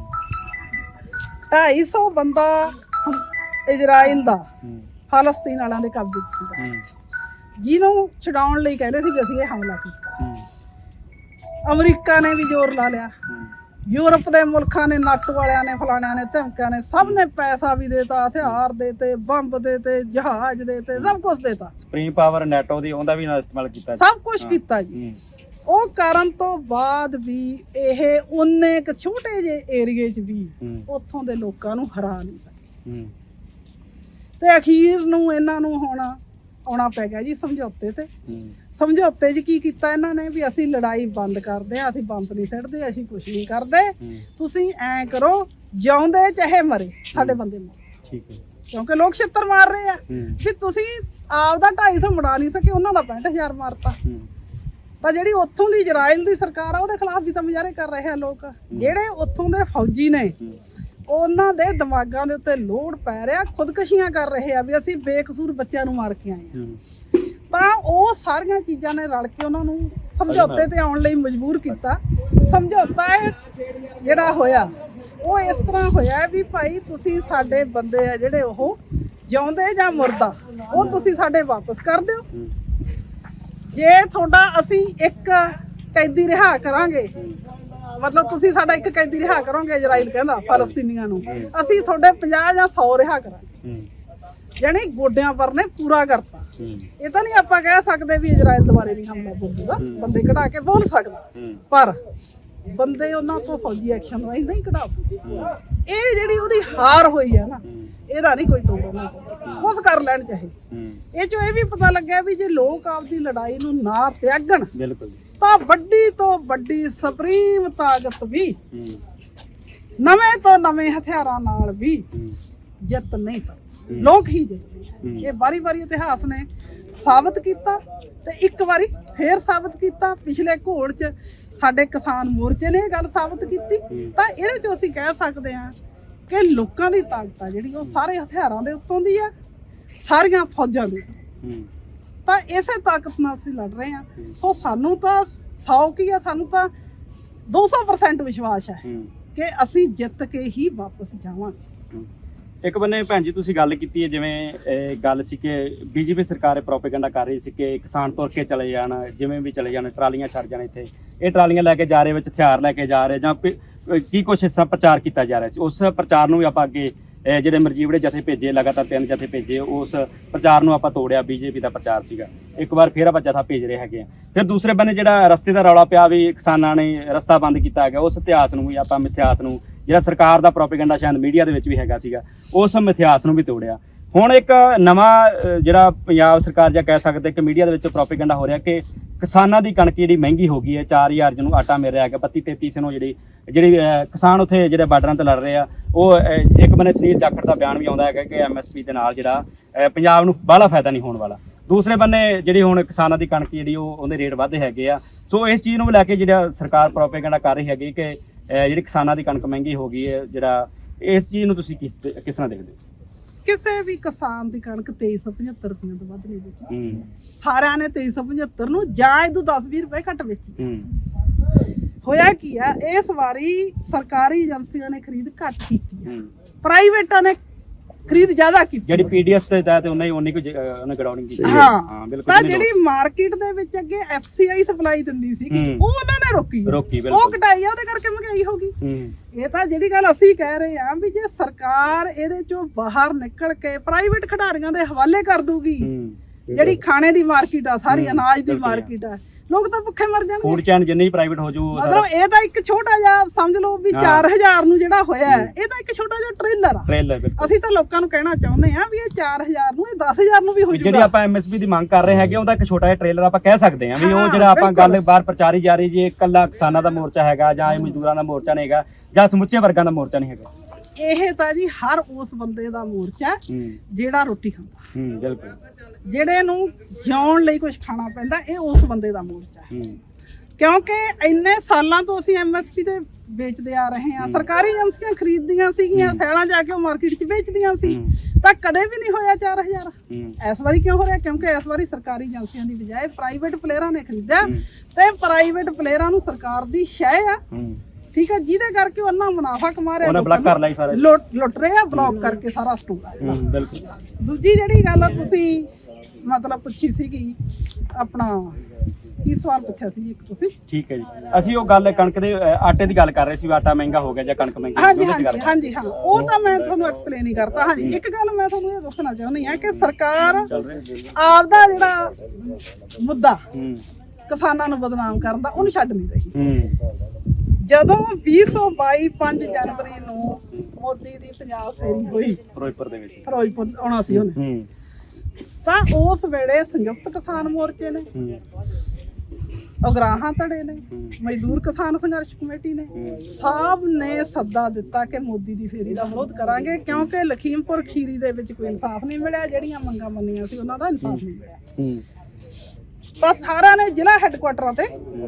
250 ਬੰਦਾ ਇਜ਼ਰਾਈਲ ਦਾ ਫਲਸਤੀਨ ਵਾਲਿਆਂ ਦੇ ਕਬਜ਼ੇ 'ਚ ਸੀਗਾ। ਜਿਹਨੂੰ ਛਡਾਉਣ ਲਈ ਕਹਿੰਦੇ ਸੀ ਵੀ ਅਸੀਂ ਇਹ ਹਮਲਾ ਕੀਤਾ। ਅਮਰੀਕਾ ਨੇ ਵੀ ਜ਼ੋਰ ਲਾ ਲਿਆ। ਯੂਰਪ ਦੇ ਮੁਲਕਾਂ ਨੇ ਨੱਟ ਵਾਲਿਆਂ ਨੇ ਫਲਾਣਿਆਂ ਨੇ ਧਮਕਿਆਂ ਨੇ ਸਭ ਨੇ ਪੈਸਾ ਵੀ ਦੇਤਾ ਹਥਿਆਰ ਦੇਤੇ ਬੰਬ ਦੇਤੇ ਜਹਾਜ਼ ਦੇਤੇ ਸਭ ਕੁਝ ਦੇਤਾ। ਸੁਪਰੀਮ ਪਾਵਰ ਨੈਟੋ ਦੀ ਉਹਦਾ ਵੀ ਨਾਲ ਇਸਤੇਮਾਲ ਕੀਤਾ ਸਭ ਕੁਝ ਕੀਤਾ ਜੀ। ਉਹ ਕਰਨ ਤੋਂ ਬਾਅਦ ਵੀ ਇਹ ਉਨੇ ਇੱਕ ਛੋਟੇ ਜਿਹੇ ਏਰੀਏ 'ਚ ਵੀ ਉੱਥੋਂ ਦੇ ਲੋਕਾਂ ਨੂੰ ਹਰਾ ਨਹੀਂ ਸਕੇ। ਤੇ ਅਖੀਰ ਨੂੰ ਇਹਨਾਂ ਨੂੰ ਹੁਣ ਆਉਣਾ ਪੈ ਗਿਆ ਜੀ ਸਮਝੌਤੇ ਤੇ। ਸਮਝੌਤੇ 'ਚ ਕੀ ਕੀਤਾ ਇਹਨਾਂ ਨੇ ਵੀ ਅਸੀਂ ਲੜਾਈ ਬੰਦ ਕਰਦੇ ਆ ਅਸੀਂ ਬੰਬ ਨਹੀਂ ਛੱਡਦੇ ਅਸੀਂ ਕੁਝ ਨਹੀਂ ਕਰਦੇ। ਤੁਸੀਂ ਐ ਕਰੋ ਜਿਉਂਦੇ ਚਾਹੇ ਮਰੇ ਸਾਡੇ ਬੰਦੇ ਮਰ ਠੀਕ ਹੈ। ਕਿਉਂਕਿ ਲੋਕ ਛਿੱਤਰ ਮਾਰ ਰਹੇ ਆ। ਵੀ ਤੁਸੀਂ ਆਪਦਾ 250 ਮੜਾ ਨਹੀਂ ਸਕੇ ਉਹਨਾਂ ਦਾ 65000 ਮਾਰਤਾ। ਤਾਂ ਜਿਹੜੀ ਉੱਥੋਂ ਦੀ ਇਜ਼ਰਾਈਲ ਦੀ ਸਰਕਾਰ ਆ ਉਹਦੇ ਖਿਲਾਫ ਵੀ ਤਾਂ ਮੁਜ਼ਾਹਰੇ ਕਰ ਰਹੇ ਆ ਲੋਕ। ਜਿਹੜੇ ਉੱਥੋਂ ਦੇ ਫੌਜੀ ਨੇ ਉਹਨਾਂ ਦੇ ਦਿਮਾਗਾਂ ਦੇ ਉੱਤੇ ਲੋਡ ਪੈ ਰਿਹਾ ਖੁਦਕਸ਼ੀਆਂ ਕਰ ਰਹੇ ਆ ਵੀ ਅਸੀਂ ਬੇਕਸੂਰ ਬੱਚਿਆਂ ਨੂੰ ਮਾਰ ਕੇ ਆਏ ਆ। ਤਾਂ ਉਹ ਸਾਰੀਆਂ ਚੀਜ਼ਾਂ ਨੇ ਰਲ ਕੇ ਉਹਨਾਂ ਨੂੰ ਸਮਝੌਤੇ ਤੇ ਆਉਣ ਲਈ ਮਜਬੂਰ ਕੀਤਾ। ਸਮਝੌਤਾ ਇਹ ਜਿਹੜਾ ਹੋਇਆ ਉਹ ਇਸ ਤਰ੍ਹਾਂ ਹੋਇਆ ਵੀ ਭਾਈ ਤੁਸੀਂ ਸਾਡੇ ਬੰਦੇ ਆ ਜਿਹੜੇ ਉਹ ਜਿਉਂਦੇ ਜਾਂ ਮੁਰਦਾ ਉਹ ਤੁਸੀਂ ਸਾਡੇ ਵਾਪਸ ਕਰ ਦਿਓ। ਜੇ ਤੁਹਾਡਾ ਅਸੀਂ ਇੱਕ ਕੈਦੀ ਰਿਹਾ ਕਰਾਂਗੇ ਮਤਲਬ ਤੁਸੀਂ ਸਾਡਾ ਇੱਕ ਕੈਦੀ ਰਿਹਾ ਕਰੋਗੇ ਇਜ਼ਰਾਈਲ ਕਹਿੰਦਾ ਫਲਸਤੀਨੀਆਂ ਨੂੰ ਅਸੀਂ ਤੁਹਾਡੇ 50 ਜਾਂ 100 ਰਿਹਾ ਕਰਾਂਗੇ। ਯਾਨੀ ਗੋਡਿਆਂ ਪਰ ਨੇ ਪੂਰਾ ਕਰਤਾ। ਇਹ ਤਾਂ ਨਹੀਂ ਆਪਾਂ ਕਹਿ ਸਕਦੇ ਵੀ ਇਜ਼ਰਾਈਲ ਦੁਬਾਰੇ ਨਹੀਂ ਹਮਲਾ ਬੋਲੂਗਾ ਬੰਦੇ ਕਢਾ ਕੇ ਬੋਲ ਸਕਦਾ। ਪਰ ਬੰਦੇ ਉਹਨਾਂ ਤੋਂ ਫੌਜੀ ਐਕਸ਼ਨ ਵਾਈ ਨਹੀਂ ਕਢਾ ਸਕਦੇ। ਇਹ ਜਿਹੜੀ ਉਹਦੀ ਹਾਰ ਹੋਈ ਹੈ ਨਾ ਇਹਦਾ ਨਹੀਂ ਕੋਈ ਤੋੜਨਾ ਉਸ ਕਰ ਲੈਣ ਚਾਹੇ। ਇਹ ਚੋਂ ਇਹ ਵੀ ਪਤਾ ਲੱਗਿਆ ਵੀ ਜੇ ਲੋਕ ਆਪਦੀ ਲੜਾਈ ਨੂੰ ਨਾ ਤਿਆਗਣ ਬਿਲਕੁਲ ਤਾਂ ਵੱਡੀ ਤੋਂ ਵੱਡੀ ਸੁਪਰੀਮ ਤਾਕਤ ਵੀ ਨਵੇਂ ਤੋਂ ਨਵੇਂ ਹਥਿਆਰਾਂ ਨਾਲ ਵੀ ਜਿੱਤ ਨਹੀਂ ਸਕਦੀ। ਲੋਕ ਹੀ ਆ। ਇਹ ਵਾਰੀ ਵਾਰੀ ਇਤਿਹਾਸ ਨੇ ਸਾਬਤ ਕੀਤਾ ਤੇ ਇੱਕ ਵਾਰੀ ਫੇਰ ਸਾਬਤ ਕੀਤਾ। ਪਿਛਲੇ ਘੋੜ 'ਚ ਸਾਡੇ ਕਿਸਾਨ ਮੋਰਚੇ ਨੇ ਇਹ ਗੱਲ ਸਾਬਤ ਕੀਤੀ। ਤਾਂ ਇਹਦੇ 'ਚ ਅਸੀਂ ਕਹਿ ਸਕਦੇ ਹਾਂ ਕਿ ਲੋਕਾਂ ਦੀ ਤਾਕਤ ਆ ਜਿਹੜੀ ਉਹ ਸਾਰੇ ਹਥਿਆਰਾਂ ਦੇ ਉੱਤੋਂ ਦੀ ਆ। ਸਾਰੀਆਂ ਫੌਜਾਂ ਦੀ। ਤਾਂ ਇਸੇ ਤਾਕਤ ਨਾਲ ਅਸੀਂ ਲੜ ਰਹੇ ਹਾਂ। ਸੋ ਸਾਨੂੰ ਤਾਂ 100 ਕੀ ਆ ਸਾਨੂੰ ਤਾਂ 200% ਵਿਸ਼ਵਾਸ ਹੂੰ। ਕਿ ਅਸੀਂ ਜਿੱਤ ਕੇ ਹੀ ਵਾਪਸ ਜਾਵਾਂਗੇ। ਇੱਕ ਬੰਨੇ ਭੈਣ ਜੀ ਤੁਸੀਂ ਗੱਲ ਕੀਤੀ ਹੈ, ਜਿਵੇਂ, ਇਹ ਗੱਲ ਸੀ ਕਿ ਬੀਜੇਪੀ ਸਰਕਾਰ ਇਹ ਪ੍ਰੋਪੇਗੈਂਡਾ ਕਰ ਰਹੀ ਸੀ ਕਿ ਕਿਸਾਨ ਤੁਰ ਕੇ ਚਲੇ ਜਾਣ, ਜਿਵੇਂ ਵੀ ਚਲੇ ਜਾਣ, ਟਰਾਲੀਆਂ ਛੱਡ ਜਾਣ ਇੱਥੇ। ਇਹ ਟਰਾਲੀਆਂ ਲੈ ਕੇ ਜਾ ਰਹੇ ਵਿੱਚ ਹਥਿਆਰ ਲੈ ਕੇ ਜਾ ਰਹੇ, ਜਾਂ ਕੋਈ- ਅਹ, ਕੀ ਕੁਛ ਇਸ ਤਰ੍ਹਾਂ ਪ੍ਰਚਾਰ ਕੀਤਾ ਜਾ ਰਿਹਾ ਸੀ? ਉਸ ਪ੍ਰਚਾਰ ਨੂੰ ਵੀ ਆਪਾਂ ਅੱਗੇ ਅਹ ਜਿਹੜੇ ਮਰਜੀਵੜੇ ਜਥੇ ਭੇਜੇ, ਲਗਾਤਾਰ ਤਿੰਨ ਜਥੇ ਭੇਜੇ, ਉਸ ਪ੍ਰਚਾਰ ਨੂੰ ਆਪਾਂ ਤੋੜਿਆ, ਬੀਜੇਪੀ ਦਾ ਪ੍ਰਚਾਰ ਸੀਗਾ। ਇੱਕ ਵਾਰ ਫੇਰ ਆਪਾਂ ਜਥਾ ਭੇਜ ਰਹੇ ਹੈਗੇ ਆ। ਫਿਰ ਦੂਸਰੇ ਬੰਨੇ ਜਿਹੜਾ ਰਸਤੇ ਦਾ ਰੌਲਾ ਪਿਆ ਵੀ ਕਿਸਾਨਾਂ ਨੇ ਰਸਤਾ ਬੰਦ ਕੀਤਾ ਗਿਆ ਉਸ ਇਤਿਹਾਸ ਨੂੰ ਵੀ ਆਪਾਂ ਮਿਥਿਹਾਸ ਨੂੰ ਜਿਹੜਾ ਸਰਕਾਰ ਦਾ ਪ੍ਰੋਪੇਗੈਂਡਾ ਸ਼ਾਇਦ ਮੀਡੀਆ ਦੇ ਵਿੱਚ ਵੀ ਹੈਗਾ ਸੀਗਾ ਉਸ ਮਿਥਿਹਾਸ ਨੂੰ ਵੀ ਤੋੜਿਆ। ਹੁਣ ਇੱਕ ਨਵਾਂ ਜਿਹੜਾ ਪੰਜਾਬ ਸਰਕਾਰ ਜਾਂ ਕਹਿ ਸਕਦੇ ਕਿ ਮੀਡੀਆ ਦੇ ਵਿੱਚ ਪ੍ਰੋਪੇਗੈਂਡਾ ਹੋ ਰਿਹਾ ਕਿ ਕਿਸਾਨਾਂ ਦੀ ਕਣਕ ਜਿਹੜੀ ਮਹਿੰਗੀ ਹੋ ਗਈ ਹੈ 4000 ਜਿਹਨੂੰ ਆਟਾ ਮਿਲ ਰਿਹਾ ਹੈਗਾ 32 33 ਨੂੰ ਜਿਹੜੀ ਜਿਹੜੀ ਕਿਸਾਨ ਉੱਥੇ ਜਿਹੜੇ ਬਾਰਡਰਾਂ ਤੇ ਲੜ ਰਹੇ ਆ, ਉਹ ਇੱਕ ਬੰਨੇ ਸੁਨੀਲ ਜਾਖੜ ਦਾ ਬਿਆਨ ਵੀ ਆਉਂਦਾ ਹੈਗਾ ਕਿ ਐਮਐਸਪੀ ਦੇ ਨਾਲ ਜਿਹੜਾ ਪੰਜਾਬ ਨੂੰ ਬਾਹਲਾ ਫਾਇਦਾ ਨਹੀਂ ਹੋਣ ਵਾਲਾ। ਦੂਸਰੇ ਬੰਨੇ ਜਿਹੜੀ ਹੁਣ ਕਿਸਾਨਾਂ ਦੀ ਕਣਕ ਜਿਹੜੀ ਉਹ, ਉਹਦੇ ਰੇਟ ਵਧੇ ਹੈਗੇ ਆ। ਸੋ ਇਸ ਚੀਜ਼ ਨੂੰ ਲੈ ਕੇ ਜਿਹੜਾ ਸਰਕਾਰ ਪ੍ਰੋਪੇਗੈਂਡਾ ਕਰ ਰਹੀ ਹੈਗੀ ਕਿ ਜਿਹੜੀ ਕਿਸਾਨਾਂ ਦੀ ਕਣਕ ਮਹਿੰਗੀ ਹੋ ਗਈ ਹੈ ਜਿਹੜਾ ਇਸ ਚੀਜ਼ ਨੂੰ ਤੁਸੀਂ ਕਿਸ ਕਿਸ ਤਰ੍ਹਾਂ ਦੇਖਦੇ ਹੋ? ਕਿਸੇ ਵੀ ਕਿਸਾਨ ਦੀ ਕਣਕ 2375 ਰੁਪਏ ਤੋਂ ਵੱਧ ਨਹੀਂ ਵੇਚੀ। ਹੂੰ। ਸਾਰਿਆਂ ਨੇ 2375 ਨੂੰ ਜਾਂ ਇਹਦੋਂ 10-20 ਰੁਪਏ ਘੱਟ ਵੇਚੀ। ਹੋਇਆ ਕੀ ਆ ਇਸ ਵਾਰੀ ਸਰਕਾਰੀ ਏਜੰਸੀਆਂ ਨੇ ਖਰੀਦ ਘੱਟ ਕੀਤੀ ਹੂੰ। ਪ੍ਰਾਈਵੇਟਾਂ ਨੇ ਖਰੀਦ ਜ਼ਿਆਦਾ ਕੀਤੀ ਜਿਹੜੀ ਪੀਡੀਐਸ ਤੇ ਤਹਿਤ ਉਹਨਾਂ ਹੀ ਉਨੀ ਕੁ ਜ- ਅਹ ਉਹਨੇ ਗਰਾਊਂਡਿੰਗ ਕੀਤੀ ਹਾਂ। ਹਾਂ ਬਿਲਕੁਲ ਤਾਂ ਜਿਹੜੀ ਮਾਰਕੀਟ ਦੇ ਵਿੱਚ ਅੱਗੇ ਐਫਸੀਆਈ ਸਪਲਾਈ ਦਿੰਦੀ ਸੀ ਹੂੰ। ਉਹ ਉਹਨਾਂ ਨੇ ਰੋਕੀ ਹੈ। ਰੋਕੀ ਉਹ ਬਿਲਕੁਲ ਘਟਾਈ ਆ ਉਹਦੇ ਕਰਕੇ ਮਹਿੰਗਾਈ ਹੋ ਗਈ ਹੂੰ ਇਹ ਤਾਂ ਜਿਹੜੀ ਗੱਲ ਅਸੀਂ ਕਹਿ ਰਹੇ ਆ ਵੀ ਜੇ ਸਰਕਾਰ ਇਹਦੇ ਚੋਂ ਬਾਹਰ ਨਿਕਲ ਕੇ ਪ੍ਰਾਈਵੇਟ ਖਿਡਾਰੀਆਂ ਦੇ ਹਵਾਲੇ ਕਰ ਦੂਗੀ ਹੂੰ ਜਿਹੜੀ ਖਾਣੇ ਦੀ ਮਾਰਕੀਟ ਆ ਸਾਰੀ ਹੂੰ, ਅਨਾਜ ਦੀ ਬਿਲਕੁਲ ਯਾਰ। ਮਾਰਕੀਟ ਆ ਲੋਕ ਤਾਂ ਭੁੱਖੇ ਮਰ ਜਾਣਗੇ। ਫੂਡ ਚੈਨ ਜਿੰਨੀ ਪ੍ਰਾਈਵੇਟ ਹੋ ਜੂ ਮਤਲਬ ਇਹ ਤਾਂ ਇੱਕ ਛੋਟਾ ਜਿਹਾ ਸਮਝ ਲਓ ਵੀ ਹਾਂ। 4000 ਨੂੰ ਜਿਹੜਾ ਹੋਇਆ ਹੈ, ਇਹ ਤਾਂ ਇੱਕ ਛੋਟਾ ਜਿਹਾ ਟ੍ਰੇਲਰ ਆ। ਟ੍ਰੇਲਰ ਬਿਲਕੁਲ। ਅਸੀਂ ਤਾਂ ਲੋਕਾਂ ਨੂੰ ਕਹਿਣਾ ਚਾਹੁੰਦੇ ਆ ਵੀ ਇਹ 4000 ਨੂੰ ਇਹ 10000 ਨੂੰ ਵੀ ਹੋ ਜਿਹੜੀ ਆਪਾਂ ਐਮਐਸਪੀ ਦੀ ਮੰਗ ਕਰ ਰਹੇ ਹੈਗੇ ਉਹਦਾ ਇੱਕ ਛੋਟਾ ਜਿਹਾ ਟ੍ਰੇਲਰ ਆਪਾਂ ਕਹਿ ਸਕਦੇ ਹਾਂ ਵੀ ਉਹ ਹਾਂ, ਜਿਹੜਾ ਆਪਾਂ ਬਿਲਕੁਲ। ਗੱਲ ਬਾਹਰ ਪ੍ਰਚਾਰੀ ਜਾ ਰਹੀ ਜੀ ਇਕੱਲਾ ਕਿਸਾਨਾਂ ਦਾ ਮੋਰਚਾ ਹੈਗਾ ਜਾਂ ਇਹ ਮਜ਼ਦੂਰਾਂ ਦਾ ਮੋਰਚਾ ਨਹੀਂ ਹੈਗਾ ਜਾਂ ਸਮੁੱਚੇ ਵਰਗਾਂ ਦਾ ਮੋਰਚਾ ਨਹੀਂ ਹੈਗਾ। ਇਹ ਤਾਂ ਜੀ ਹਰ ਉਸ ਬੰਦੇ ਦਾ ਮੋਰਚਾ ਹੈ ਹੂੰ। ਜਿਹੜਾ ਰੋਟੀ ਖਾਂਦਾ। ਹੂੰ ਬਿਲਕੁਲ। ਜਿਹੜੇ ਨੂੰ ਜਿਉਣ ਲਈ ਕੁਝ ਖਾਣਾ ਪੈਂਦਾ ਇਹ ਉਸ ਬੰਦੇ ਦਾ ਮੋਰਚਾ ਹੈ। ਕਿਉਂਕਿ ਇੰਨੇ ਸਾਲਾਂ ਤੋਂ ਅਸੀਂ ਐਮਐਸਪੀ ਤੇ ਵੇਚਦੇ ਆ ਰਹੇ ਹਾਂ ਸਰਕਾਰੀ ਏਜੰਸੀਆਂ ਖਰੀਦਦੀਆਂ ਸੀਗੀਆਂ ਥੈਲਾਂ ਜਾ ਕੇ ਉਹ ਮਾਰਕੀਟ 'ਚ ਵੇਚਦੀਆਂ ਸੀ। ਤਾਂ ਕਦੇ ਵੀ ਨਹੀਂ ਹੋਇਆ 4000 ਹੂੰ। ਇਸ ਵਾਰੀ ਕਿਉਂ ਹੋ ਰਿਹਾ? ਕਿਉਂਕਿ ਇਸ ਵਾਰੀ ਸਰਕਾਰੀ ਏਜੰਸੀਆਂ ਦੀ ਬਜਾਏ ਪ੍ਰਾਈਵੇਟ ਪਲੇਅਰਾਂ ਨੇ ਖਰੀਦਿਆ। ਤੇ ਪ੍ਰਾਈਵੇਟ ਪਲੇਅਰਾਂ ਨੂੰ ਸਰਕਾਰ ਦੀ ਸ਼ੈ ਆ। ਠੀਕ ਹੈ ਜਿਹਦੇ ਕਰਕੇ ਉਹ ਇੰਨਾ ਮੁਨਾਫਾ ਕਮਾ ਰਿਹਾ ਉਹਨੇ ਲੋਕਾਂ ਬਲੱਕ ਕਰ ਲਈ ਸਾਰਾ। ਲੁੱਟ ਲੁੱਟ ਰਹੇ ਆ ਬਲੌਕ ਕਰਕੇ ਸਾਰਾ ਸਟੋਰ ਆ ਬਿਲਕੁਲ। ਦੂਜੀ ਜਿਹੜੀ ਗੱਲ ਆ ਤੁਸੀਂ ਮਤਲਬ ਪੁੱਛੀ ਸੀਗੀ ਆਪਣਾ ਕੀ ਸਵਾਲ ਪੁੱਛਿਆ ਸੀ ਇੱਕ ਤੁਸੀਂ? ਠੀਕ ਹੈ ਜੀ। ਅਸੀਂ ਉਹ ਗੱਲ ਕਣਕ ਦੇ ਅ, ਆਟੇ ਦੀ ਗੱਲ ਕਰ ਰਹੇ ਸੀ ਵੀ ਆਟਾ ਮਹਿੰਗਾ ਹੋ ਗਿਆ ਜਾਂ ਕਣਕ ਮਹਿੰਗੀ ਹੋ ਗਈ, ਹਾਂਜੀ ਉਹਦੇ 'ਚ ਗੱਲ ਹਾਂਜੀ ਕਰ ਹਾਂਜੀ ਹਾਂ। ਉਹ ਤਾਂ ਮੈਂ ਤੁਹਾਨੂੰ ਐਕਸਪਲੇਨ ਹੀ ਕਰਤਾ। ਹਾਂਜੀ ਇੱਕ ਗੱਲ ਮੈਂ ਤੁਹਾਨੂੰ ਇਹ ਦੱਸਣਾ ਚਾਹੁੰਦੀ ਹਾਂ ਕਿ ਸਰਕਾਰ ਚੱਲ ਰਿਹਾ ਆਪਦਾ ਜਿਹੜਾ ਮੁੱਦਾ ਹੂੰ। ਕਿਸਾਨਾਂ ਨੂੰ ਬਦਨਾਮ ਕਰਨ ਦਾ ਉਹਨੂੰ ਛੱਡ ਨਹੀਂ ਰਹੀ। ਹੂੰ। ਜਦੋਂ 2022 5 ਜਨਵਰੀ ਨੂੰ ਮੋਦੀ ਦੀ ਪੰਜਾਬ ਫੇਰੀ ਹੋਈ ਫਿਰੋਜ਼ਪੁਰ ਦੇ ਵਿੱਚ। ਫਿਰੋਜ਼ਪੁਰ ਆਉਣਾ ਸੀ ਉਹਨੇ। ਹੂੰ। ਤਾਂ ਉਸ ਵੇਲੇ ਸੰਯੁਕਤ ਕਿਸਾਨ ਮੋਰਚੇ ਨੇ। ਉਗਰਾਹਾਂ ਧੜੇ ਨੇ। ਮਜ਼ਦੂਰ ਕਿਸਾਨ ਸੰਘਰਸ਼ ਕਮੇਟੀ ਨੇ। ਸਭ ਨੇ ਸੱਦਾ ਦਿੱਤਾ ਕਿ ਮੋਦੀ ਦੀ ਫੇਰੀ ਦਾ ਵਿਰੋਧ ਕਰਾਂਗੇ ਕਿਉਂਕਿ ਲਖੀਮਪੁਰ ਖੀਰੀ ਦੇ ਵਿੱਚ ਕੋਈ ਇਨਸਾਫ ਨਹੀਂ ਮਿਲਿਆ। ਜਿਹੜੀਆਂ ਮੰਗਾਂ ਮੰਨੀਆਂ ਸੀ ਉਹਨਾਂ ਦਾ ਇਨਸਾਫ ਨਹੀਂ ਮਿਲਿਆ। ਤਾਂ ਸਾਰਿਆਂ ਨੇ ਜ਼ਿਲ੍ਹਾ ਹੈੱਡਕੁਆਟਰਾਂ ਤੇ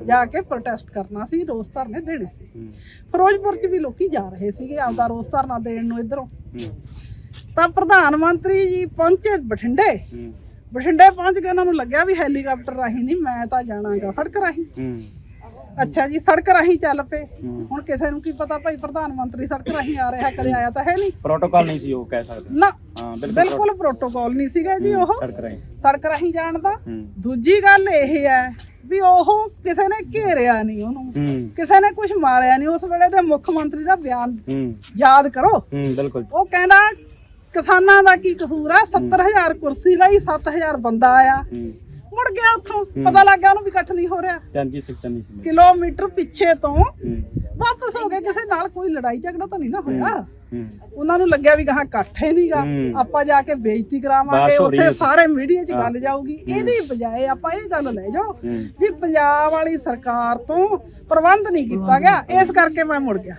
ਜਾ ਕੇ ਪ੍ਰੋਟੈਸਟ ਕਰਨਾ ਸੀ ਰੋਸ ਧਰਨੇ ਦੇਣੇ ਸੀ। ਫਿਰੋਜ਼ਪੁਰ 'ਚ ਵੀ ਲੋਕੀ ਜਾ ਰਹੇ ਸੀਗੇ ਆਪਦਾ ਰੋਸ ਧਰਨਾ ਦੇਣ ਨੂੰ ਇਧਰੋਂ। ਤਾਂ ਪ੍ਰਧਾਨ ਮੰਤਰੀ ਜੀ ਪਹੁੰਚੇ ਬਠਿੰਡੇ। ਬਠਿੰਡੇ ਪਹੁੰਚ ਕੇ ਉਹਨਾਂ ਨੂੰ ਲੱਗਿਆ ਵੀ ਹੈਲੀਕਾਪਟਰ ਰਾਹੀਂ ਨਹੀਂ ਮੈਂ ਤਾਂ ਜਾਣਾਗਾ ਸੜਕ ਰਾਹੀਂ। ਅੱਛਾ ਜੀ ਸੜਕ ਰਾਹੀਂ ਚੱਲ ਪਏ। ਹੁਣ ਕਿਸੇ ਨੂੰ ਕੀ ਪਤਾ ਭਾਈ ਪ੍ਰਧਾਨ ਮੰਤਰੀ ਸੜਕ ਰਾਹੀਂ ਆ ਰਿਹਾ ਕਦੇ ਆਇਆ ਤਾਂ ਹੈ ਨਹੀਂ। ਪ੍ਰੋਟੋਕਾਲ ਨਹੀਂ ਸੀ ਉਹ ਕਹਿ ਸਕਦੇ। ਨਾ ਹਾਂ ਬਿਲਕੁਲ ਪ੍ਰੋਟੋਕਾਲ ਨਹੀਂ ਸੀਗਾ ਜੀ ਉਹ। ਸੜਕ ਰਹੀ। ਸੜਕ ਰਾਹੀਂ ਜਾਣ ਦਾ। ਦੂਜੀ ਗੱਲ ਇਹ ਹੈ ਵੀ ਉਹ ਕਿਸੇ ਨੇ ਘੇਰਿਆ ਨਹੀਂ ਉਹਨੂੰ। ਕਿਸੇ ਨੇ ਕੁਝ ਮਾਰਿਆ ਨਹੀਂ। ਉਸ ਵੇਲੇ ਦੇ ਮੁੱਖ ਮੰਤਰੀ ਦਾ ਬਿਆਨ ਯਾਦ ਕਰੋ। ਬਿਲਕੁਲ। ਉਹ ਕਹਿੰਦਾ ਕਿਸਾਨਾਂ ਦਾ ਕੀ ਕਸੂਰ ਆ? 70000 ਕੁਰਸੀ ਲਈ 7000 ਬੰਦਾ ਆਇਆ। ਮੁੜ ਗਿਆ ਉੱਥੋਂ। ਪਤਾ ਲੱਗ ਗਿਆ ਉਹਨੂੰ ਵੀ ਇਕੱਠ ਨਹੀਂ ਹੋ ਰਿਹਾ। ਚੰਗੀ ਸਿੱਖਿਆ ਨਹੀਂ ਸੀ। ਕਿਲੋਮੀਟਰ ਪਿੱਛੇ ਤੋਂ ਵਾਪਸ ਹੋ ਗਏ। ਕਿਸੇ ਨਾਲ ਕੋਈ ਲੜਾਈ ਝਗੜਾ ਤਾਂ ਨਹੀਂ ਨਾ ਹੋਇਆ। ਉਹਨਾਂ ਨੂੰ ਲੱਗਿਆ ਵੀ ਗਾਹਾਂ ਇਕੱਠ ਹੀ ਨਹੀਂਗਾ। ਆਪਾਂ ਜਾ ਕੇ ਬੇਇੱਜ਼ਤੀ ਕਰਾਵਾਂਗੇ। ਉੱਥੇ। ਸਾਰੇ ਮੀਡੀਆ 'ਚ। ਗੱਲ ਜਾਊਗੀ। ਇਹਦੀ ਬਜਾਏ ਆਪਾਂ ਇਹ ਗੱਲ ਲੈ ਜਾਓ ਵੀ ਪੰਜਾਬ ਵਾਲੀ ਸਰਕਾਰ ਤੋਂ ਪ੍ਰਬੰਧ ਨਹੀਂ ਕੀਤਾ ਗਿਆ। ਇਸ ਕਰਕੇ ਮੈਂ ਮੁੜ ਗਿਆ।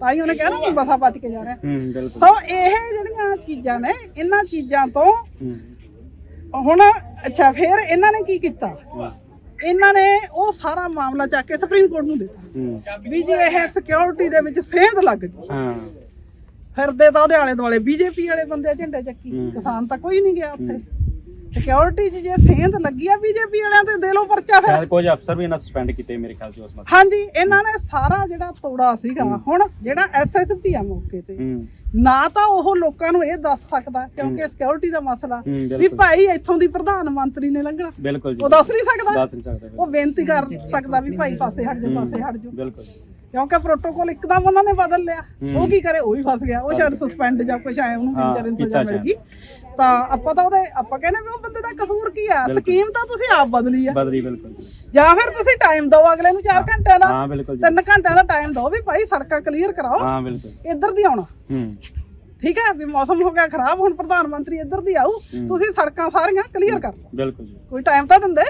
ਤਾਂ ਹੀ ਉਹਨੇ ਕਿਹਾ ਨਾ ਬਸਾ ਬਚ ਕੇ ਜਾ ਰਿਹਾ ਹੂੰ ਬਿਲਕੁਲ। ਸੋ ਇਹ ਜਿਹੜੀਆਂ ਚੀਜ਼ਾਂ ਨੇ ਇਹਨਾਂ ਚੀਜ਼ਾਂ ਤੋਂ ਹੁਣ ਅੱਛਾ ਫਿਰ ਇਹਨਾਂ ਨੇ ਕੀ ਕੀਤਾ? ਇਹਨਾਂ ਨੇ ਉਹ ਸਾਰਾ ਮਾਮਲਾ ਚੱਕ ਕੇ ਸੁਪਰੀਮ ਕੋਰਟ ਨੂੰ ਦਿੱਤਾ। ਵੀ ਜੇ ਇਹ ਸਿਕਿਉਰਿਟੀ ਦੇ ਵਿੱਚ ਸੇਧ ਲੱਗ ਗਈ ਹਾਂ। ਫਿਰਦੇ ਤਾਂ ਉਹਦੇ ਆਲੇ ਦੁਆਲੇ ਬੀਜੇਪੀ ਵਾਲੇ ਬੰਦੇ ਝੰਡੇ ਚੱਕੀ। ਕਿਸਾਨ ਤਾਂ ਕੋਈ ਨਹੀਂ ਗਿਆ ਉੱਥੇ। ਸਿਕਿਉਰਿਟੀ 'ਚ ਜੇ ਸੇਧ ਲੱਗੀ ਆ ਬੀਜੇਪੀ ਵਾਲਿਆਂ ਤੇ ਦੇ ਲੋ ਪਰਚਾ ਫਿਰ। ਸ਼ਾਇਦ ਕੁਝ ਅਫਸਰ ਵੀ ਇਹਨਾਂ ਸਸਪੈਂਡ ਕੀਤੇ ਮੇਰੇ ਖਿਆਲ ਚ ਉਸ ਮਤ ਹਾਂਜੀ ਇਹਨਾਂ ਨੇ ਸਾਰਾ ਜਿਹੜਾ ਤੋੜਾ ਸੀਗਾ ਹੁਣ ਜਿਹੜਾ ਐਸਐਸਪੀ ਆ ਮੌਕੇ ਤੇ ਹੂੰ। ਨਾ ਤਾਂ ਉਹ ਲੋਕਾਂ ਨੂੰ ਇਹ ਦੱਸ ਸਕਦਾ ਕਿਉਂਕਿ ਸਿਕਿਉਰਿਟੀ ਦਾ ਮਸਲਾ ਹੂੰ ਵੀ ਭਾਈ ਇੱਥੋਂ ਦੀ ਪ੍ਰਧਾਨ ਮੰਤਰੀ ਨੇ ਲੰਘਣਾ। ਬਿਲਕੁਲ ਜੀ ਉਹ ਦੱਸ ਨਹੀਂ ਸਕਦਾ। ਦੱਸ ਨਹੀਂ ਸਕਦਾ ਉਹ ਬੇਨਤੀ ਕਰ ਸਕਦਾ ਵੀ ਭਾਈ ਪਾਸੇ ਹਟ ਜਾ ਪਾਸੇ ਹਟ ਜਾ ਬਿਲਕੁਲ। ਕਿਉਂਕਿ ਪ੍ਰੋਟੋਕਾਲ ਇੱਕਦਮ ਉਹਨਾਂ ਨੇ ਬਦਲ ਲਿਆ। ਉਹ ਕੀ ਕਰੇ ਉਹ ਹੀ ਫਸ ਗਿਆ। ਉਹ ਸ਼ਾਇਦ ਸਸਪੈਂਡ ਜਾਂ ਕੁਝ ਆਇਆ ਉਹਨੂੰ ਹਾਂ, ਵਿਚਾਰੇ ਨੂੰ ਕੀਤਾ ਮਿਲ ਗਈ ਤਾਂ ਆਪਾਂ ਤਾਂ ਉਹਦੇ ਆਪਾਂ ਕਹਿੰਦੇ ਵੀ ਉਹ ਬੰਦੇ ਦਾ ਕਸੂਰ ਕੀ ਆ? ਬਿਲਕੁਲ। ਸਕੀਮ ਤਾਂ ਤੁਸੀਂ ਆਪ ਬਦਲੀ ਆ। ਬਦਲੀ ਬਿਲਕੁਲ ਜਾਂ। ਫਿਰ ਤੁਸੀਂ ਟਾਈਮ ਦਿਓ ਅਗਲੇ ਨੂੰ 4 ਘੰਟਿਆਂ ਦਾ। ਹਾਂ ਬਿਲਕੁਲ ਜੀ। 3 ਘੰਟਿਆਂ ਦਾ ਟਾਈਮ ਦਿਓ ਵੀ ਭਾਈ ਸੜਕਾਂ ਕਲੀਅਰ ਕਰਾਓ। ਹਾਂ ਬਿਲਕੁਲ। ਇੱਧਰ ਦੀ ਆਉਣਾ। ਹੂੰ। ਠੀਕ ਹੈ ਵੀ ਮੌਸਮ ਹੋ ਗਿਆ ਖਰਾਬ ਹੁਣ ਪ੍ਰਧਾਨ ਮੰਤਰੀ ਇੱਧਰ ਦੀ ਆਊ ਹੂੰ। ਤੁਸੀਂ ਸੜਕਾਂ ਸਾਰੀਆਂ ਕਲੀਅਰ ਕਰ ਲਓ ਬਿਲਕੁਲ ਜੀ। ਕੋਈ ਟਾਈਮ ਤਾਂ ਦਿੰਦੇ।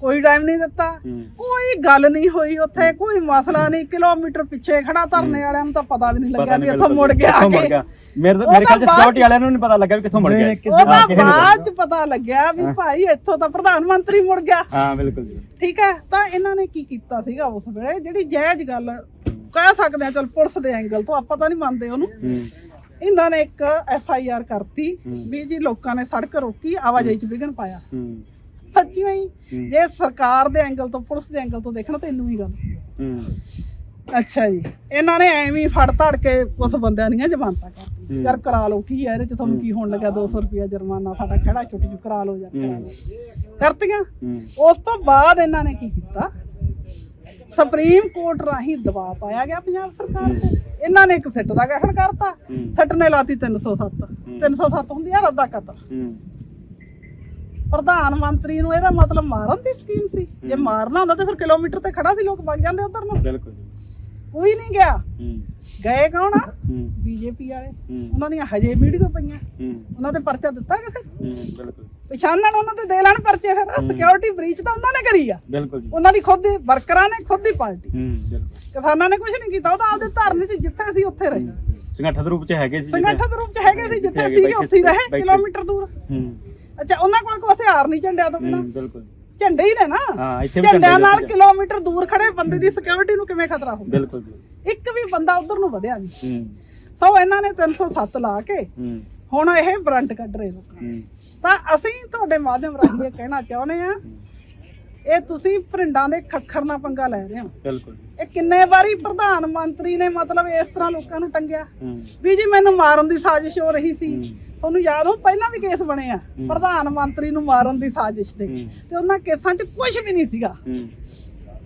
ਕੋਈ ਟਾਈਮ ਨਹੀਂ ਦਿੱਤਾ। ਕੋਈ ਗੱਲ ਨਹੀਂ ਹੋਈ ਉੱਥੇ ਕੋਈ ਮਸਲਾ ਨਹੀਂ ਕਿਲੋਮੀਟਰ ਪਿੱਛੇ ਖੜਾ ਧਰਨੇ ਵਾਲਿਆਂ ਨੂੰ ਤਾਂ ਪਤਾ ਵੀ ਨਹੀਂ ਲੱਗਿਆ ਵੀ ਇੱਥੋਂ ਮੁੜ ਗਿਆ। ਮੇਰੇ ਮੇਰੇ ਖਿਆਲ ਚ ਸਿਕਿਉਰਿਟੀ ਵਾਲਿਆਂ ਨੂੰ ਨਹੀਂ ਪਤਾ ਲੱਗਾ ਵੀ ਕਿੱਥੋਂ ਮੁੜ ਗਿਆ। ਉਹ ਹਾਂ, ਤਾਂ ਕਿਸੇ ਨੂੰ ਬਾਅਦ ਚ ਪਤਾ ਲੱਗਿਆ ਵੀ ਭਾਈ ਇੱਥੋਂ ਤਾਂ ਪ੍ਰਧਾਨ ਮੰਤਰੀ ਮੁੜ ਗਿਆ। ਹਾਂ ਬਿਲਕੁਲ ਜੀ। ਠੀਕ ਹੈ ਤਾਂ ਇਹਨਾਂ ਨੇ ਕੀ ਕੀਤਾ ਸੀਗਾ ਉਸ ਵੇਲੇ? ਜਿਹੜੀ ਜਾਇਜ਼ ਗੱਲ ਕਹਿ ਸਕਦੇ ਆ ਚਲ ਪੁਲਿਸ ਦੇ ਐਂਗਲ ਤੋਂ ਆਪਾਂ ਤਾਂ ਨਹੀਂ ਮੰਨਦੇ ਉਹਨੂੰ। ਹੂੰ। ਇਹਨਾਂ ਨੇ ਇੱਕ ਐਫ ਆਈ ਆਰ ਕਰਤੀ। ਵੀ ਜੀ ਲੋਕਾਂ ਨੇ ਸੜਕ ਰੋਕੀ ਆਵਾਜਾਈ 'ਚ ਵਿਘਨ ਪਾਇਆ। ਸੱਚੀ ਹੂੰ। ਜੇ ਸਰਕਾਰ ਦੇ ਐਂਗਲ ਤੋਂ ਪੁਲਿਸ ਦੇ ਐਂਗਲ ਤੋਂ ਦੇਖਣਾ ਤਾਂ ਇਹਨੂੰ ਹੀ ਗੱਲ। ਅੱਛਾ ਜੀ। ਇਹਨਾਂ ਨੇ ਐਵੇਂ ਹੀ ਫੜ ਧੜ ਕੇ ਉਸ ਬੰਦਿਆਂ ਦੀਆਂ ਜ਼ਮਾਨਤਾਂ ਕਰਤੀ। ਯਾਰ ਕਰਾ ਲਓ ਕੀ ਹੈ ਇਹਦੇ ਚ ਤੁਹਾਨੂੰ ਕੀ ਹੋਣ ਲੱਗਾ? 200 ਰੁਪਿਆ ਜੁਰਮਾਨਾ ਸਾਡਾ ਖੜਾ ਚੁੱਟ ਚੁੱਕ ਕਰਾ ਲਓ ਯਾਰ ਕਰਤੀਆਂ। ਉਸ ਤੋਂ ਬਾਅਦ ਇਹਨਾਂ ਨੇ ਕੀ ਕੀਤਾ? ਸੁਪਰੀਮ ਕੋਰਟ ਰਾਹੀਂ ਦਬਾਅ ਪਾਇਆ ਗਿਆ ਪੰਜਾਬ ਸਰਕਾਰ ਤੇ। ਇਹਨਾਂ ਨੇ ਇੱਕ ਸਿੱਟ ਦਾ ਗਠਨ ਕਰਤਾ। ਸਿੱਟ ਨੇ ਲਾਤੀ 307 307 ਹੁੰਦੀ ਆ ਰੱਦਾ ਕਤਲ। ਪ੍ਰਧਾਨ ਮੰਤਰੀ ਨੂੰ ਇਹਦਾ ਮਤਲਬ ਮਾਰਨ ਦੀ ਸਕੀਮ ਸੀ। ਜੇ ਮਾਰਨਾ ਹੁੰਦਾ ਤਾਂ ਫਿਰ ਕਿਲੋਮੀਟਰ ਤੇ ਖੜਾ ਸੀ ਲੋਕ ਵਗ ਜਾਂਦੇ ਉਧਰ ਨੂੰ। ਬਿਲਕੁਲ ਕੋਈ ਨਹੀਂ ਗਿਆ। ਹੂੰ। ਗਏ ਕੌਣ ਆ? ਹੂੰ। ਬੀਜੇਪੀ ਵਾਲੇ। ਹੂੰ। ਉਹਨਾਂ ਦੀਆਂ ਹਜੇ ਵੀਡੀਓ ਪਈਆਂ। ਹੂੰ। ਉਹਨਾਂ ਤੇ ਪਰਚਾ ਦਿੱਤਾ ਕਿਸੇ ਹੂੰ ਬਿਲਕੁਲ। ਪਛਾਣਨ ਉਹਨਾਂ ਤੇ ਦੇ ਲੈਣ ਪਰਚੇ ਫਿਰ। ਸਿਕਿਉਰਿਟੀ ਬ੍ਰੀਚ ਤਾਂ ਉਹਨਾਂ ਨੇ ਕਰੀ ਆ। ਬਿਲਕੁਲ ਜੀ। ਉਹਨਾਂ ਦੀ ਖੁਦ ਦੀ ਵਰਕਰਾਂ ਨੇ ਖੁਦ ਦੀ ਪਾਰਟੀ। ਹੂੰ ਬਿਲਕੁਲ। ਕਿਸਾਨਾਂ ਨੇ ਕੁਝ ਨਹੀਂ ਕੀਤਾ। ਉਹ ਤਾਂ ਆਪਦੇ ਧਰਨੇ 'ਚ ਜਿੱਥੇ ਸੀ ਉੱਥੇ ਰਹੇ। ਸੰਗਠਨ ਦੇ ਰੂਪ ਚ ਹੈਗੇ ਸੀ ਸੰਗਠਨ ਦੇ ਰੂਪ 'ਚ ਹੈਗੇ ਸੀ ਜਿੱਥੇ ਹੈਗੇ, ਸੀਗੇ ਬੈਠੇ ਉੱਥੇ ਹੀ ਰਹੇ। ਬੈਠੇ। ਕਿਲੋਮੀਟਰ ਦੂਰ। ਹੂੰ। ਅੱਛਾ ਉਹਨਾਂ ਕੋਲ ਕੋਈ ਹਥਿਆਰ ਨਹੀਂ ਝੰਡਿਆਂ ਤੋਂ ਬਿਨਾਂ? ਹੂੰ ਬਿਲਕੁਲ। ਝੰਡੇ ਹੀ ਨੇ ਨਾ। ਹਾਂ ਇੱਥੇ ਵੀ ਝੰਡੇ ਝੰਡਿਆਂ ਨਾਲ ਕਿਲੋਮੀਟਰ ਦੂਰ ਖੜੇ ਬੰਦੇ ਦੀ ਸਿਕਿਉਰਿਟੀ ਨੂੰ ਕਿਵੇਂ ਖਤਰਾ ਹੁੰਦਾ? ਬਿਲਕੁਲ ਜੀ। ਇੱਕ ਵੀ ਬੰਦਾ ਉਧਰ ਨੂੰ ਵਧਿਆ ਨਹੀਂ। ਹੂੰ। ਸੋ ਇਹਨਾਂ ਨੇ 307 ਲਾ ਕੇ ਹੂੰ। ਹੁਣ ਇਹ ਬਰੰਟ ਕੱਢ ਰਹੇ ਲੋਕਾਂ ਹੂੰ। ਤਾਂ ਅਸੀਂ ਤੁਹਾਡੇ ਮਾਧਿਅਮ ਰਾਹੀਂ ਇਹ ਕਹਿਣਾ ਚਾਹੁੰਦੇ ਆ ਇਹ ਤੁਸੀਂ ਭਰਿੰਡਾਂ ਦੇ ਖੱਖਰ ਨਾਲ ਪੰਗਾ ਲੈ ਰਹੇ ਹੋ। ਬਿਲਕੁਲ ਇਹ ਕਿੰਨੇ ਵਾਰੀ ਪ੍ਰਧਾਨ ਮੰਤਰੀ ਨੇ ਮਤਲਬ ਇਸ ਤਰ੍ਹਾਂ ਲੋਕਾਂ ਨੂੰ ਟੰਗਿਆ? ਹੂੰ। ਵੀ ਜੀ ਮੈਨੂੰ ਮਾਰਨ ਦੀ ਸਾਜ਼ਿਸ਼ ਹੋ ਰਹੀ ਸੀ। ਤੁਹਾਨੂੰ ਯਾਦ ਹੋ ਪਹਿਲਾਂ ਵੀ ਕੇਸ ਬਣੇ ਆ। ਪ੍ਰਧਾਨ ਮੰਤਰੀ ਨੂੰ ਮਾਰਨ ਦੀ ਸਾਜ਼ਿਸ਼ ਦੇ। ਤੇ ਉਹਨਾਂ ਕੇਸਾਂ 'ਚ ਕੁਝ ਵੀ ਨਹੀਂ ਸੀਗਾ।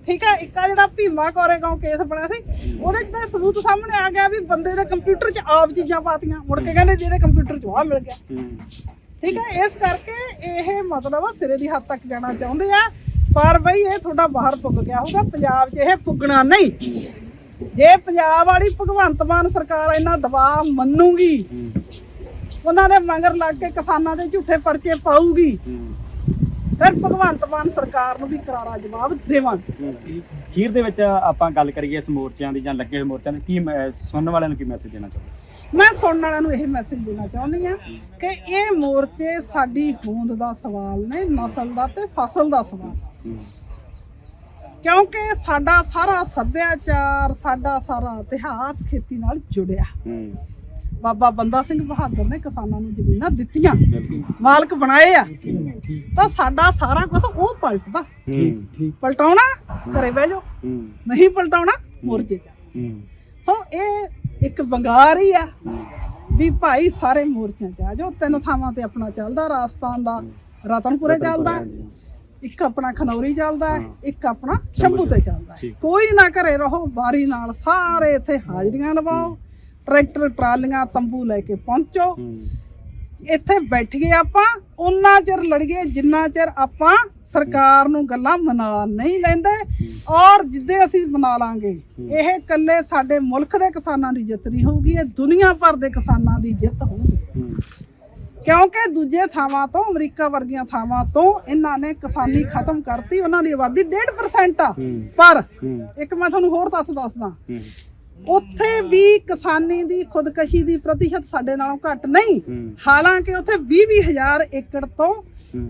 ਠੀਕ ਹੈ ਇੱਕ ਆ ਜਿਹੜਾ ਭੀਮਾ ਕੋਰੇਗਾਉਂ ਕੇਸ ਬਣਿਆ ਸੀ। ਉਹਦੇ 'ਚ ਤਾਂ ਸਬੂਤ ਸਾਹਮਣੇ ਆ ਗਿਆ ਵੀ ਬੰਦੇ ਦੇ ਕੰਪਿਊਟਰ 'ਚ ਆਪ ਚੀਜ਼ਾਂ ਪਾਤੀਆਂ। ਮੁੜ ਕੇ ਕਹਿੰਦੇ ਜਿਹਦੇ ਕੰਪਿਊਟਰ 'ਚ ਆਹ ਮਿਲ ਗਿਆ। ਠੀਕ ਹੈ ਇਸ ਕਰਕੇ ਇਹ ਮਤਲਬ ਸਿਰੇ ਦੀ ਹੱਦ ਤੱਕ ਜਾਣਾ ਚਾਹੁੰਦੇ ਆ। ਪਰ ਬਈ ਇਹ ਤੁਹਾਡਾ ਬਾਹਰ ਪੁੱਗ ਗਿਆ ਹੋਊਗਾ। ਪੰਜਾਬ 'ਚ ਇਹ ਪੁੱਗਣਾ ਨਹੀਂ। ਜੇ ਪੰਜਾਬ ਵਾਲੀ ਭਗਵੰਤ ਮਾਨ ਸਰਕਾਰ ਇਹਨਾਂ ਦਬਾਅ ਮੰਨੂਗੀ ਉਹਨਾਂ ਦੇ ਮਗਰ ਲੱਗ ਕੇ ਕਿਸਾਨਾਂ ਦੇ ਝੂਠੇ ਪਰਚੇ ਪਾਊਗੀ। ਫਿਰ ਭਗਵੰਤ ਮਾਨ ਸਰਕਾਰ ਨੂੰ ਵੀ ਕਰਾਰਾ ਜਵਾਬ ਦੇਵਾਂਗੇ। ਖੀਰ ਦੇ ਵਿੱਚ ਆਪਾਂ ਗੱਲ ਕਰੀਏ ਇਸ ਮੋਰਚਿਆਂ ਦੀ ਜਾਂ ਲੱਗੇ ਹੋਏ ਮੋਰਚਿਆਂ ਦੀ ਕੀ ਸੁਣਨ ਵਾਲਿਆਂ ਨੂੰ ਕੀ ਮੈਸੇਜ ਦੇਣਾ ਚਾਹੁੰਦੇ ਮੈਂ ਸੁਣਨ ਵਾਲਿਆਂ ਨੂੰ ਇਹ ਮੈਸੇਜ ਦੇਣਾ ਚਾਹੁੰਦੀ ਆ ਕਿ ਇਹ ਮੋਰਚੇ ਸਾਡੀ ਹੋਂਦ ਦਾ ਸਵਾਲ ਨੇ ਨਸਲ ਦਾ ਤੇ ਫਸਲ ਦਾ ਸਵਾਲ। ਕਿਉਂਕਿ ਸਾਡਾ ਸਾਰਾ ਸੱਭਿਆਚਾਰ ਸਾਡਾ ਸਾਰਾ ਇਤਿਹਾਸ ਖੇਤੀ ਨਾਲ ਜੁੜਿਆ। ਬਾਬਾ ਬੰਦਾ ਸਿੰਘ ਬਹਾਦਰ ਨੇ ਕਿਸਾਨਾਂ ਨੂੰ ਜ਼ਮੀਨਾਂ ਦਿੱਤੀਆਂ। ਮਾਲਕ ਬਣਾਏ ਆ। ਤਾਂ ਸਾਡਾ ਸਾਰਾ ਕੁਝ ਉਹ ਪਲਟਦਾ। ਪਲਟਾਉਣਾ ਘਰੇ ਬਹਿ ਜਾਓ। ਨਹੀਂ ਪਲਟਾਉਣਾ ਮੋਰਚੇ ਚ ਹੂੰ। ਸੋ ਇਹ ਇੱਕ ਵੰਗਾਰ ਹੀ ਆ ਵੀ ਭਾਈ ਸਾਰੇ ਮੋਰਚਿਆਂ 'ਚ ਆ ਜਾਓ। ਤਿੰਨ ਥਾਵਾਂ ਤੇ ਆਪਣਾ ਚੱਲਦਾ ਰਾਜਸਥਾਨ ਦਾ ਰਤਨਪੁਰੇ ਚੱਲਦਾ ਇੱਕ ਆਪਣਾ ਖਨੌਰੀ ਚੱਲਦਾ ਇੱਕ ਆਪਣਾ ਸ਼ੰਭੂ ਤੇ ਚੱਲਦਾ। ਕੋਈ ਨਾ ਘਰੇ ਰਹੋ ਬਾਰੀ ਨਾਲ ਸਾਰੇ ਇੱਥੇ ਹਾਜ਼ਰੀਆਂ ਲਵਾਓ। ਟਰੈਕਟਰ ਟਰਾਲੀਆਂ ਤੰਬੂ ਲੈ ਕੇ ਪਹੁੰਚੋ। ਇੱਥੇ ਬੈਠ ਗਏ ਆਪਾਂ ਉਹਨਾਂ ਚਿਰ ਲੜੀਏ ਜਿੰਨਾ ਚਿਰ ਆਪਾਂ ਸਰਕਾਰ ਨੂੰ ਗੱਲਾਂ ਮਨਾ ਨਹੀਂ ਲੈਂਦੇ ਔਰ ਜਿੱਦੇ ਅਸੀਂ ਮਨਾ ਲਾਂਗੇ ਇਹ ਇਕੱਲੇ ਸਾਡੇ ਮੁਲਕ ਦੇ ਕਿਸਾਨਾਂ ਦੀ ਜਿੱਤ ਨਹੀਂ ਹੋਊਗੀ ਇਹ ਦੁਨੀਆ ਭਰ ਦੇ ਕਿਸਾਨਾਂ ਦੀ ਜਿੱਤ ਹੋਊਗੀ। ਕਿਉਂਕਿ ਦੂਜੇ ਥਾਵਾਂ ਤੋਂ ਅਮਰੀਕਾ ਵਰਗੀਆਂ ਥਾਵਾਂ ਤੋਂ ਇਹਨਾਂ ਨੇ ਕਿਸਾਨੀ ਖਤਮ ਕਰਤੀ ਉਹਨਾਂ ਦੀ ਆਬਾਦੀ 1.5% ਆ। ਪਰ ਇੱਕ ਮੈਂ ਤੁਹਾਨੂੰ ਹੋਰ ਤੱਥ ਦੱਸਦਾ। ਉੱਥੇ ਵੀ ਕਿਸਾਨੀ ਦੀ ਖੁਦਕਸ਼ੀ ਦੀ ਪ੍ਰਤੀਸ਼ਤ ਸਾਡੇ ਨਾਲੋਂ ਘੱਟ ਨਹੀਂ। ਹਾਲਾਂਕਿ ਉੱਥੇ 20 ਹਜ਼ਾਰ ਏਕੜ ਤੋਂ।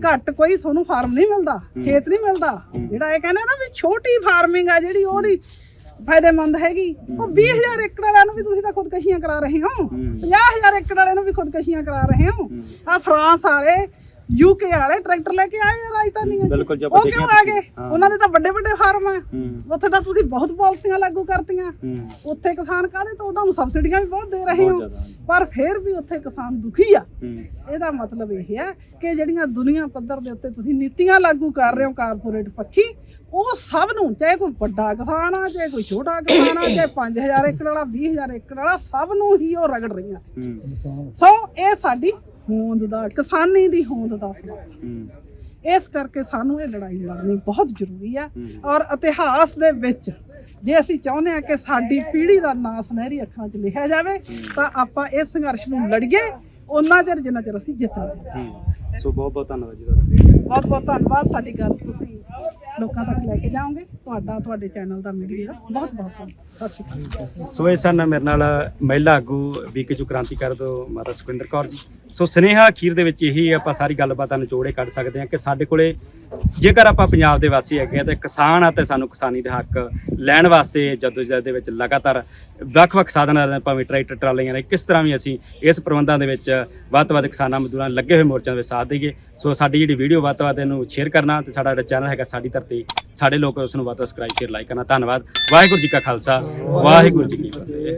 ਘੱਟ ਕੋਈ ਤੁਹਾਨੂੰ ਫਾਰਮ ਨਹੀਂ ਮਿਲਦਾ ਖੇਤ ਨਹੀਂ ਮਿਲਦਾ। ਜਿਹੜਾ ਇਹ ਕਹਿੰਦੇ ਨਾ ਵੀ ਛੋਟੀ ਫਾਰਮਿੰਗ ਆ ਜਿਹੜੀ ਉਹ ਨਹੀਂ ਫਾਇਦੇਮੰਦ ਹੈਗੀ। ਉਹ 20000 ਏਕੜ ਵਾਲਿਆਂ ਨੂੰ ਵੀ ਤੁਸੀਂ ਤਾਂ ਖੁਦਕਸ਼ੀਆਂ ਕਰਾ ਰਹੇ ਹੋ। 50000 ਏਕੜ ਵਾਲਿਆਂ ਨੂੰ ਵੀ ਖੁਦਕਸ਼ੀਆਂ ਕਰਾ ਰਹੇ ਹੋ। ਆ ਫਰਾਂਸ ਵਾਲੇ ਯੂਕੇ ਵਾਲੇ ਟਰੈਕਟਰ ਲੈ ਕੇ ਆਏ ਆ ਰਾਜਧਾਨੀਆਂ 'ਚ। ਬਿਲਕੁਲ, ਜੇ ਆਪਾਂ ਉਹ ਕਿਉਂ ਦੇਖੀਏ ਆ ਗਏ? ਹਾਂ। ਉਹਨਾਂ ਦੇ ਤਾਂ ਵੱਡੇ ਵੱਡੇ ਫਾਰਮ ਆ। ਹੂੰ। ਉੱਥੇ ਤਾਂ ਤੁਸੀਂ ਬਹੁਤ ਪਾਲਿਸੀਆਂ ਲਾਗੂ ਕਰਤੀਆਂ। ਹੂੰ। ਉੱਥੇ ਕਿਸਾਨ ਕਾਹਦੇ ਤੋਂ? ਉਹਨਾਂ ਨੂੰ ਸਬਸਿਡੀਆਂ ਵੀ ਬਹੁਤ ਦੇ ਰਹੇ ਬਹੁਤ ਹੋ। ਜ਼ਿਆਦਾ ਪਰ ਫਿਰ ਵੀ ਉੱਥੇ ਕਿਸਾਨ ਦੁਖੀ ਆ। ਹੂੰ। ਇਹਦਾ ਮਤਲਬ ਇਹ ਹੈ ਕਿ ਜਿਹੜੀਆਂ ਦੁਨੀਆ ਪੱਧਰ ਦੇ ਉੱਤੇ ਤੁਸੀਂ ਨੀਤੀਆਂ ਲਾਗੂ ਕਰ ਰਹੇ ਹੋ ਕਾਰਪੋਰੇਟ ਪੱਖੀ ਉਹ ਸਭ ਨੂੰ ਚਾਹੇ ਕੋਈ ਵੱਡਾ ਕਿਸਾਨ ਆ ਚਾਹੇ ਕੋਈ ਛੋਟਾ ਕਿਸਾਨ ਆ ਚਾਹੇ 5000 ਏਕੜ ਵਾਲਾ 20000 ਏਕੜ ਵਾਲਾ ਸਭ ਨੂੰ ਹੀ ਉਹ ਰਗੜ ਰਹੀਆਂ। ਸੋ ਇਹ ਸਾਡੀ ਹੋਂਦ ਦਾ ਕਿਸਾਨੀ ਦੀ ਹੋਂਦ ਦਾ ਸਵਾਲ ਇਸ ਕਰਕੇ ਸਾਨੂੰ ਇਹ ਲੜਾਈ ਲੜਨੀ ਬਹੁਤ ਜ਼ਰੂਰੀ ਆ। ਔਰ ਇਤਿਹਾਸ ਦੇ ਵਿੱਚ ਜੇ ਅਸੀਂ ਚਾਹੁੰਦੇ ਆ ਕਿ ਸਾਡੀ ਪੀੜ੍ਹੀ ਦਾ ਨਾਂ ਸੁਨਹਿਰੀ ਅੱਖਰਾਂ 'ਚ ਲਿਖਿਆ ਜਾਵੇ ਤਾਂ ਆਪਾਂ ਇਸ ਸੰਘਰਸ਼ ਨੂੰ ਲੜੀਏ ਉਹਨਾਂ ਚਿਰ ਜਿੰਨਾ ਚਿਰ ਅਸੀਂ ਜਿੱਤਾਂਗੇ। ਸੋ ਬਹੁਤ ਬਹੁਤ ਧੰਨਵਾਦ ਜੀ ਤੁਹਾਡਾ। ਬਹੁਤ ਬਹੁਤ ਧੰਨਵਾਦ ਸਾਡੀ ਗੱਲ ਤੁਸੀਂ ਲੋਕਾਂ ਤੱਕ ਲੈ ਕੇ ਜਾਓਗੇ। ਤੁਹਾਡਾ, ਤੁਹਾਡੇ ਚੈਨਲ ਦਾ ਮੀਡੀਆ। ਬਹੁਤ ਬਹੁਤ ਸਤਿ ਸ਼੍ਰੀ ਅਕਾਲ। ਸੋ ਇਹ ਸਨ ਮੇਰੇ ਨਾਲ ਮਹਿਲਾ ਆਗੂ ਬੀਕੇਜੂ ਕ੍ਰਾਂਤੀਕਾਰ ਤੋਂ ਮਾਤਾ ਸੁਖਿੰਦਰ ਕੌਰ ਜੀ। ਸੋ ਸਨੇਹਾ ਅਖੀਰ ਦੇ ਵਿੱਚ ਇਹੀ ਆਪਾਂ ਸਾਰੀ ਗੱਲਬਾਤਾਂ ਨੂੰ ਨਿਚੋੜੇ ਕੱਢ ਸਕਦੇ ਹਾਂ ਕਿ ਸਾਡੇ ਕੋਲੇ ਜੇਕਰ ਆਪਾਂ ਪੰਜਾਬ ਦੇ ਵਾਸੀ ਹੈਗੇ ਆ ਤੇ ਕਿਸਾਨ ਆ ਤੇ ਸਾਨੂੰ ਕਿਸਾਨੀ ਦੇ ਹੱਕ ਲੈਣ ਵਾਸਤੇ ਜਦੋਜਹਿਦ ਦੇ ਵਿੱਚ ਲਗਾਤਾਰ ਵੱਖ-ਵੱਖ ਸਾਧਨਾਂ ਨਾਲ ਭਾਵੇਂ ਟਰੈਕਟਰ, ਟਰਾਲੀਆਂ ਨੇ ਕਿਸ ਤਰ੍ਹਾਂ ਵੀ ਅਸੀਂ ਇਸ ਪ੍ਰਬੰਧਾਂ ਦੇ ਵਿੱਚ ਵੱਧ ਤੋਂ ਵੱਧ ਕਿਸਾਨਾਂ ਮਜ਼ਦੂਰਾਂ ਲੱਗੇ ਹੋਏ ਮੋਰਚਿਆਂ ਦੇ ਵਿੱਚ ਸਾਥ ਦੇਈਏ। ਸੋ ਸਾਡੀ ਜਿਹੜੀ ਵੀਡੀਓ ਵੱਧ ਤੋਂ ਵੱਧ ਇਹਨੂੰ ਸ਼ੇਅਰ ਕਰਨਾ ਤੇ ਸਾਡਾ ਜਿਹੜਾ ਚੈਨਲ ਹੈਗਾ ਸਾਡੀ ਧਰਤੀ, ਸਾਡੇ ਲੋਕ ਉਸ ਨੂੰ ਵੱਧ ਤੋਂ ਸਬਸਕ੍ਰਾਈਬ ਸ਼ੇਅਰ ਲਾਈਕ ਕਰਨਾ। ਧੰਨਵਾਦ। ਵਾਹਿਗੁਰੂ ਜੀ ਕਾ ਖਾਲਸਾ, ਵਾਹਿਗੁਰੂ ਜੀ ਕੀ ਫਤਿਹ।